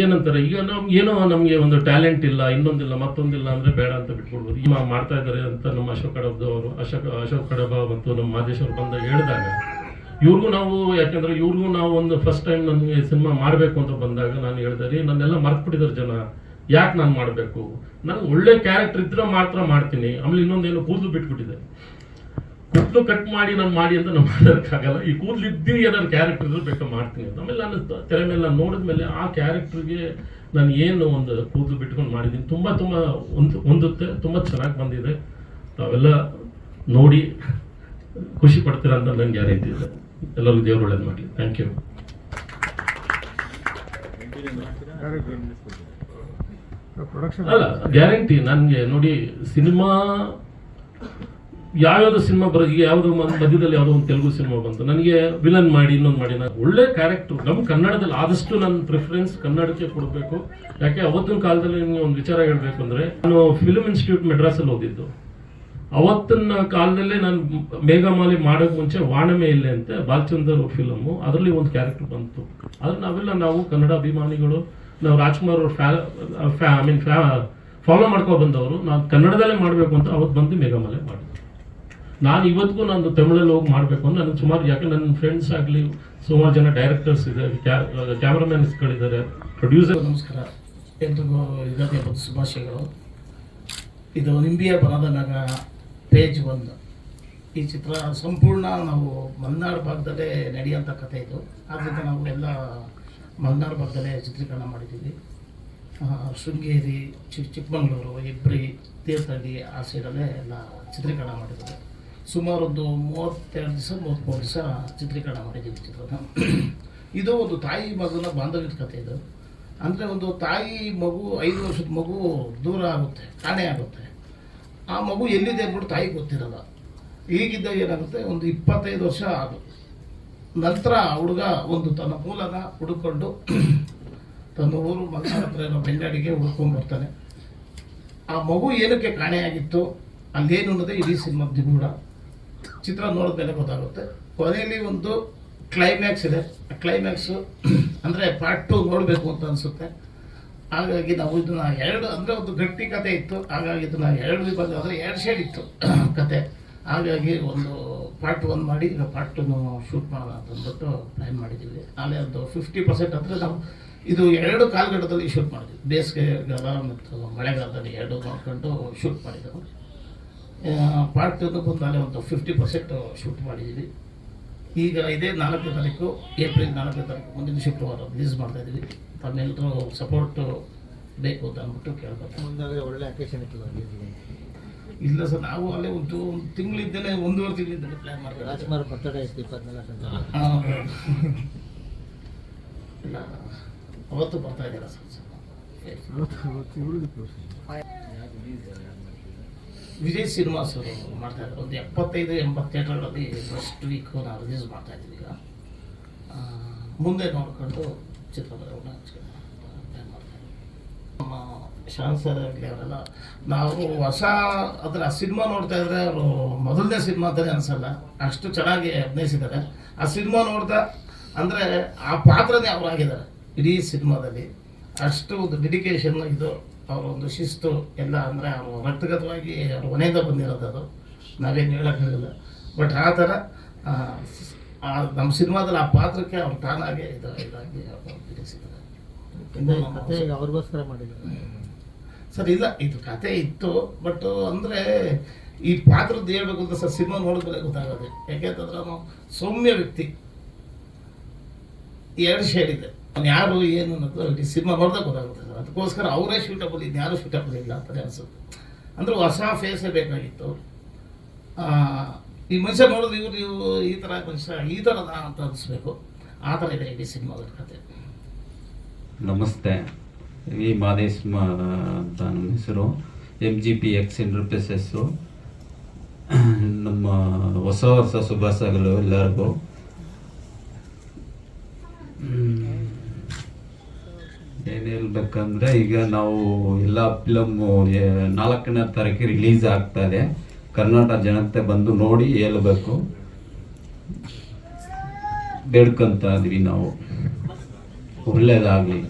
ಏನಂತಾರೆ, ಈಗ ನಮ್ಗೆ ಏನೋ ನಮಗೆ ಒಂದು ಟ್ಯಾಲೆಂಟ್ ಇಲ್ಲ, ಇನ್ನೊಂದಿಲ್ಲ, ಮತ್ತೊಂದಿಲ್ಲ ಅಂದ್ರೆ ಬೇಡ ಅಂತ ಬಿಟ್ಕೊಡ್ಬೋದು ಈಗ ಮಾಡ್ತಾ ಇದ್ದಾರೆ ಅಂತ ನಮ್ಮ ಅಶೋಕ್ ಕಡಬ್ ಅವರು, ಅಶೋಕ್ ಅಶೋಕ್ ಕಡಬ ಮತ್ತು ನಮ್ಮ ಮಾದೇಶ್ವರ್ ಬಂದ ಹೇಳಿದಾಗ, ಇವ್ರಿಗೂ ನಾವು, ಯಾಕಂದ್ರೆ ಇವ್ರಿಗೂ ನಾವು ಒಂದು ಫಸ್ಟ್ ಟೈಮ್ ನನಗೆ ಸಿನಿಮಾ ಮಾಡಬೇಕು ಅಂತ ಬಂದಾಗ ನಾನು ಹೇಳಿದೆ, ರೀ, ನನ್ನೆಲ್ಲ ಮರ್ತ್ಬಿಟ್ಟಿದ್ದಾರೆ ಜನ. ಯಾಕೆ ನಾನು ಮಾಡಬೇಕು? ನನಗೆ ಒಳ್ಳೆ ಕ್ಯಾರೆಕ್ಟರ್ ಇದ್ರೆ ಮಾತ್ರ ಮಾಡ್ತೀನಿ. ಆಮೇಲೆ ಇನ್ನೊಂದೇನು ಕೂದಲು ಬಿಟ್ಬಿಟ್ಟಿದೆ. ಕೂದಲು ಕಟ್ ಮಾಡಿ ನಾನು ಮಾಡಿ ಅಂತ ನಾನು ಮಾಡೋಕ್ಕಾಗಲ್ಲ ಈ ಕೂದಲು ಇದ್ದು ಏನಾದ್ರು ಕ್ಯಾರೆಕ್ಟರ್ ಇದ್ರೆ ಮಾಡ್ತೀನಿ ಅಂತ. ಆಮೇಲೆ ನಾನು ತೆರೆ ಮೇಲೆ ನಾನು ನೋಡಿದ್ಮೇಲೆ ಆ ಕ್ಯಾರೆಕ್ಟರ್ಗೆ ನಾನು ಏನು ಒಂದು ಕೂದಲು ಬಿಟ್ಕೊಂಡು ಮಾಡಿದ್ದೀನಿ. ತುಂಬ ತುಂಬ ಒಂದು ಹೊಂದುತ್ತೆ ತುಂಬ ಚೆನ್ನಾಗಿ ಬಂದಿದೆ. ತಾವೆಲ್ಲ ನೋಡಿ ಖುಷಿ ಪಡ್ತೀರಾ ಅಂತ ನನಗೆ ಗ್ಯಾರಂಟಿ ಇದೆ. ಎಲ್ಲರಿಗೂ ದೇವ್ರು ಒಳ್ಳೇದು ಮಾಡಲಿ. ಥ್ಯಾಂಕ್ ಯು ಅಲ್ಲ ಗ್ಯಾರಂಟಿ ನನಗೆ ನೋಡಿ ಸಿನಿಮಾ, ಯಾವ್ಯಾವ್ದು ಸಿನಿಮಾ ಬರೋ ಈಗ ಮಧ್ಯದಲ್ಲಿ ಯಾವುದೋ ಒಂದು ತೆಲುಗು ಸಿನಿಮಾ ಬಂತು. ನನಗೆ ವಿಲನ್ ಮಾಡಿ, ಇನ್ನೊಂದು ಮಾಡಿ. ನಾನು ಒಳ್ಳೆ ಕ್ಯಾರೆಕ್ಟರ್ ನಮ್ಮ ಕನ್ನಡದಲ್ಲಿ ಆದಷ್ಟು ನನ್ನ ಪ್ರಿಫರೆನ್ಸ್ ಕನ್ನಡಕ್ಕೆ ಕೊಡಬೇಕು. ಯಾಕೆ, ಅವತ್ತಿನ ಕಾಲದಲ್ಲಿ ನಿಮಗೆ ಒಂದು ವಿಚಾರ ಹೇಳಬೇಕು ಅಂದರೆ, ನಾನು ಫಿಲ್ಮ್ ಇನ್ಸ್ಟಿಟ್ಯೂಟ್ ಮೆಡ್ರಾಸಲ್ಲಿ ಓದಿದ್ದು. ಅವತ್ತಿನ ಕಾಲದಲ್ಲೇ ನಾನು ಮೇಘಮಾಲಿ ಮಾಡೋಕೆ ಮುಂಚೆ ವಾಣಮೆ ಇಲ್ಲ ಅಂತ ಬಾಲಚಂದರ್ ಫಿಲಮು ಅದರಲ್ಲಿ ಒಂದು ಕ್ಯಾರೆಕ್ಟರ್ ಬಂತು. ಆದ್ರೆ ನಾವೆಲ್ಲ ನಾವು ಕನ್ನಡ ಅಭಿಮಾನಿಗಳು ನಾವು ರಾಜ್ಕುಮಾರ್ ಅವ್ರ ಫ್ಯಾ ಐ ಮೀನ್ ಫ್ಯಾ ಫಾಲೋ ಮಾಡ್ಕೊ ಬಂದವರು, ನಾನು ಕನ್ನಡದಲ್ಲೇ ಮಾಡಬೇಕು ಅಂತ ಅವತ್ತು ಬಂದು ಮೇಘಮಲೆ ಮಾಡಿದೆ ನಾನು ಇವತ್ತಿಗೂ ನಾನು ತಮಿಳಲ್ಲಿ ಹೋಗಿ ಮಾಡಬೇಕು ಅಂದರೆ ನನಗೆ ಸುಮಾರು, ಯಾಕೆ ನನ್ನ ಫ್ರೆಂಡ್ಸ್ ಆಗಲಿ, ಸುಮಾರು ಜನ ಡೈರೆಕ್ಟರ್ಸ್ ಇದೆ ಕ್ಯಾಮ್ರಾಮನ್ಸ್ಗಳಿದ್ದಾರೆ ಪ್ರೊಡ್ಯೂಸರ್
ನಮಸ್ಕಾರ. ಎಲ್ರಿಗೂ ಯುಗಾದಿ ಶುಭಾಶಯಗಳು. ಇದು ನಿಂಬಿಯ ಬನದ ನಗರ ಪೇಜ್ ಒಂದು. ಈ ಚಿತ್ರ ಸಂಪೂರ್ಣ ನಾವು ಮಲೆನಾಡು ಭಾಗದಲ್ಲೇ ನಡೆಯುವಂಥ ಕಥೆ ಇದು. ಆದ್ದರಿಂದ ನಾವು ಎಲ್ಲ ಮಲೆನಾಡು ಭಾಗದಲ್ಲೇ ಚಿತ್ರೀಕರಣ ಮಾಡಿದ್ದೀವಿ. ಶೃಂಗೇರಿ ಚಿಕ್ಕ ಚಿಕ್ಕಮಗಳೂರು ಹೆಬ್ರಿ ತೀರ್ಥಹಳ್ಳಿ ಆ ಸೈಡಲ್ಲೇ ಎಲ್ಲ ಚಿತ್ರೀಕರಣ ಮಾಡಿದ್ದೀವಿ. ಸುಮಾರು ಒಂದು ಮೂವತ್ತೆರಡು ದಿವಸ ಮೂವತ್ತ್ಮೂರು ದಿವಸ ಚಿತ್ರೀಕರಣ ಮಾಡಿದ್ದೀವಿ ಚಿತ್ರದ. ಇದು ಒಂದು ತಾಯಿ ಮಗನ ಬಾಂಧವ್ಯದ ಕಥೆ ಇದು. ಅಂದರೆ ಒಂದು ತಾಯಿ ಮಗು, ಐದು ವರ್ಷದ ಮಗು ದೂರ ಆಗುತ್ತೆ, ಕಾಣೆ ಆಗುತ್ತೆ. ಆ ಮಗು ಎಲ್ಲಿದೆ ಅಂದ್ಬಿಟ್ಟು ತಾಯಿ ಗೊತ್ತಿರಲ್ಲ. ಈಗಿದ್ದಾಗ ಏನಾಗುತ್ತೆ, ಒಂದು ಇಪ್ಪತ್ತೈದು ವರ್ಷ ಅದು ನಂತರ ಹುಡುಗ ಒಂದು ತನ್ನ ಮೂಲನ ಹುಡುಕೊಂಡು ತನ್ನ ಊರು ಮಲ್ನಾಡ್ ಹತ್ರ ಇರೋ ಬೆಂಗಾಡಿಗೆ ಹುಡ್ಕೊಂಡು ಬರ್ತಾನೆ. ಆ ಮಗು ಏನಕ್ಕೆ ಕಾಣೆಯಾಗಿತ್ತು ಅಲ್ಲೇನು ಅನ್ನೋದೇ ಇಡೀ ಸಿನಿಮಾ ದಿಗೂಢ ಚಿತ್ರ ನೋಡಿದ ಮೇಲೆ ಗೊತ್ತಾಗುತ್ತೆ. ಕೊನೆಯಲ್ಲಿ ಒಂದು ಕ್ಲೈಮ್ಯಾಕ್ಸ್ ಇದೆ. ಆ ಕ್ಲೈಮ್ಯಾಕ್ಸು ಅಂದರೆ ಪಾರ್ಟ್ ಟು ನೋಡಬೇಕು ಅಂತ ಅನಿಸುತ್ತೆ. ಹಾಗಾಗಿ ನಾವು ಇದನ್ನ ಎರಡು ಅಂದರೆ ಒಂದು ಗಟ್ಟಿ ಕತೆ ಇತ್ತು. ಹಾಗಾಗಿ ಇದನ್ನ ಎರಡು ವಿಭಾಗ ಅಂದರೆ ಎರಡು ಶೇಡ್ ಇತ್ತು ಕತೆ. ಹಾಗಾಗಿ ಒಂದು ಪಾರ್ಟ್ ಒನ್ ಮಾಡಿ ಈಗ ಪಾರ್ಟ್ ಟೂನು ಶೂಟ್ ಮಾಡೋಣ ಅಂತ ಅಂದ್ಬಿಟ್ಟು ಪ್ಲ್ಯಾನ್ ಮಾಡಿದ್ದೀವಿ. ಆಮೇಲೆ ಒಂದು ಫಿಫ್ಟಿ ಪರ್ಸೆಂಟ್ ಅಂದರೆ ನಾವು ಇದು ಎರಡು ಕಾಲಘಟ್ಟದಲ್ಲಿ ಶೂಟ್ ಮಾಡಿದ್ವಿ. ಬೇಸಿಗೆಗಾಲ ಮತ್ತು ಮಳೆಗಾಲದಲ್ಲಿ ಎರಡು ನೋಡ್ಕೊಂಡು ಶೂಟ್ ಮಾಡಿದ್ದೆವು. ಪಾರ್ಟ್ ಟೂನು ಬಂದಾಲೆ ಒಂದು ಫಿಫ್ಟಿ ಪರ್ಸೆಂಟ್ ಶೂಟ್ ಮಾಡಿದ್ದೀವಿ. ಈಗ ಇದೇ ನಾಲ್ಕನೇ ತಾರೀಕು, ಏಪ್ರಿಲ್ ನಾಲ್ಕನೇ ತಾರೀಕು ಮುಂದಿನ ಶುಕ್ರವಾರ ರಿಲೀಸ್ ಮಾಡ್ತಾ ಇದ್ದೀವಿ. ತಮ್ಮೆಲ್ಲರೂ ಸಪೋರ್ಟು ಬೇಕು ಅಂತ ಅಂದ್ಬಿಟ್ಟು ಕೇಳ್ಬೇಕು
ಒಳ್ಳೆ ಅಕೇಶನ್ ಇತ್ತು
ಇಲ್ಲ ಸರ್ ನಾವು ಅಲ್ಲೇ ಒಂದು ಒಂದು ತಿಂಗಳಿದ್ದೇನೆ ಒಂದೂವರೆ ತಿಂಗಳಿದ್ದೇನೆ ಪ್ಲ್ಯಾನ್ ಮಾಡ್ತಾರೆ
ರಾಜ್ಕುಮಾರ್ ಬರ್ತಡೇ ಇತ್ತು ಇಪ್ಪತ್ನಾಲ್ಕು ಅಂತ
ಇಲ್ಲ ಅವತ್ತು ಬರ್ತಾ ಇದ್ದೀರಾ ಸರ್? ವಿಜಯ್ ಸಿನಿಮಾ ಸರ್ ಮಾಡ್ತಾ ಇದ್ದಾರೆ. ಒಂದು ಎಪ್ಪತ್ತೈದು ಎಂಬತ್ತು ಥಿಯೇಟರ್ಗಳಲ್ಲಿ ಫಸ್ಟ್ ವೀಕ್ ನಾವು ರಿಲೀಸ್ ಮಾಡ್ತಾ ಇದ್ದೀವಿ ಈಗ. ಮುಂದೆ ನೋಡ್ಕೊಂಡು ಚಿತ್ರವನ್ನು ಹಂಚ್ಕೊಂಡು ನಮ್ಮ ಸರ್ ಅವರೆಲ್ಲ ನಾವು ಹೊಸ ಅದರ ಸಿನಿಮಾ ನೋಡ್ತಾ ಇದ್ರೆ ಅವರು ಮೊದಲನೇ ಸಿನಿಮಾ ಅಂತಲೇ ಅನಿಸಲ್ಲ, ಅಷ್ಟು ಚೆನ್ನಾಗಿ ಅಭಿನಯಿಸಿದ್ದಾರೆ. ಆ ಸಿನಿಮಾ ನೋಡ್ತಾ ಅಂದರೆ ಆ ಪಾತ್ರನೇ ಅವರಾಗಿದ್ದಾರೆ ಇಡೀ ಸಿನಿಮಾದಲ್ಲಿ. ಅಷ್ಟು ಒಂದು ಡೆಡಿಕೇಶನ್ ಇದು, ಅವರ ಒಂದು ಶಿಸ್ತು ಎಲ್ಲ ಅಂದರೆ ಅವರು ವ್ಯಕ್ತಿಗತವಾಗಿ ಅವ್ರ ಮನೆಯಿಂದ ಬಂದಿರೋದು ಅದು. ನಾವೇನು ಹೇಳೋಕ್ಕಾಗಲ್ಲ. ಬಟ್ ಆ ಥರ ನಮ್ಮ ಸಿನಿಮಾದಲ್ಲಿ ಆ ಪಾತ್ರಕ್ಕೆ ಅವ್ರು ತಾನಾಗೆ ಇದು, ಇದಾಗಿ
ಈಗ ಅವ್ರಿಗೋಸ್ಕರ ಮಾಡಿದ್ದಾರೆ
ಸರ್ ಇಲ್ಲ ಇದು ಕತೆ ಇತ್ತು ಬಟ್ ಅಂದರೆ ಈ ಪಾತ್ರದ್ದು ಹೇಳ್ಬೇಕು ಅಂತ ಸರ್ ಸಿನಿಮಾ ನೋಡಿದ್ರೆ ಗೊತ್ತಾಗೋದು. ಯಾಕೆಂತಂದ್ರೆ ಅವನು ಸೌಮ್ಯ ವ್ಯಕ್ತಿ. ಎರಡು ಶೇಡ್ ಇದೆ. ಅವ್ನು ಯಾರು ಏನು ಅನ್ನೋದು ಇಡೀ ಸಿನಿಮಾ ನೋಡಿದಾಗ ಗೊತ್ತಾಗುತ್ತೆ ಸರ್. ಅದಕ್ಕೋಸ್ಕರ ಅವರೇ ಶೂಟಬಲ್ ಇನ್ಯಾರು ಶೂಟಬಲ್ ಇಲ್ಲ ಅಂತಲೇ ಅನಿಸುತ್ತೆ. ಅಂದರೆ ಹೊಸ ಫೇಸೇ ಬೇಕಾಗಿತ್ತು ಆ, ಈ ಮನುಷ್ಯ ನೋಡಿದ್ರೆ ಇವ್ರು ಇವು ಈ ಥರ ಮನುಷ್ಯ ಈ ಥರದ ಅಂತ ಅನಿಸ್ಬೇಕು. ಆ ಥರ ಇದೆ ಇಡೀ ಸಿನಿಮಾದ ಕತೆ.
ನಮಸ್ತೆ. ವಿ ಮಾದೇಶ್ ಅಂತ ನಮ್ಮ ಹೆಸರು M G P X enterprises ನಮ್ಮ ಹೊಸ ವರ್ಷ ಶುಭಾಶಯಗಳು ಎಲ್ಲರಿಗೂ. ಏನು ಹೇಳ್ಬೇಕಂದ್ರೆ ಈಗ ನಾವು ಎಲ್ಲ ಫಿಲಮ್ಮು ನಾಲ್ಕನೇ ತಾರೀಕು ರಿಲೀಸ್ ಆಗ್ತಾ ಇದೆ. ಕರ್ನಾಟಕ ಜನತೆ ಬಂದು ನೋಡಿ ಹೇಳಬೇಕು. ಬೇಡ್ಕೊಂತ ಇದೀವಿ ನಾವು. உள்ளதாகும்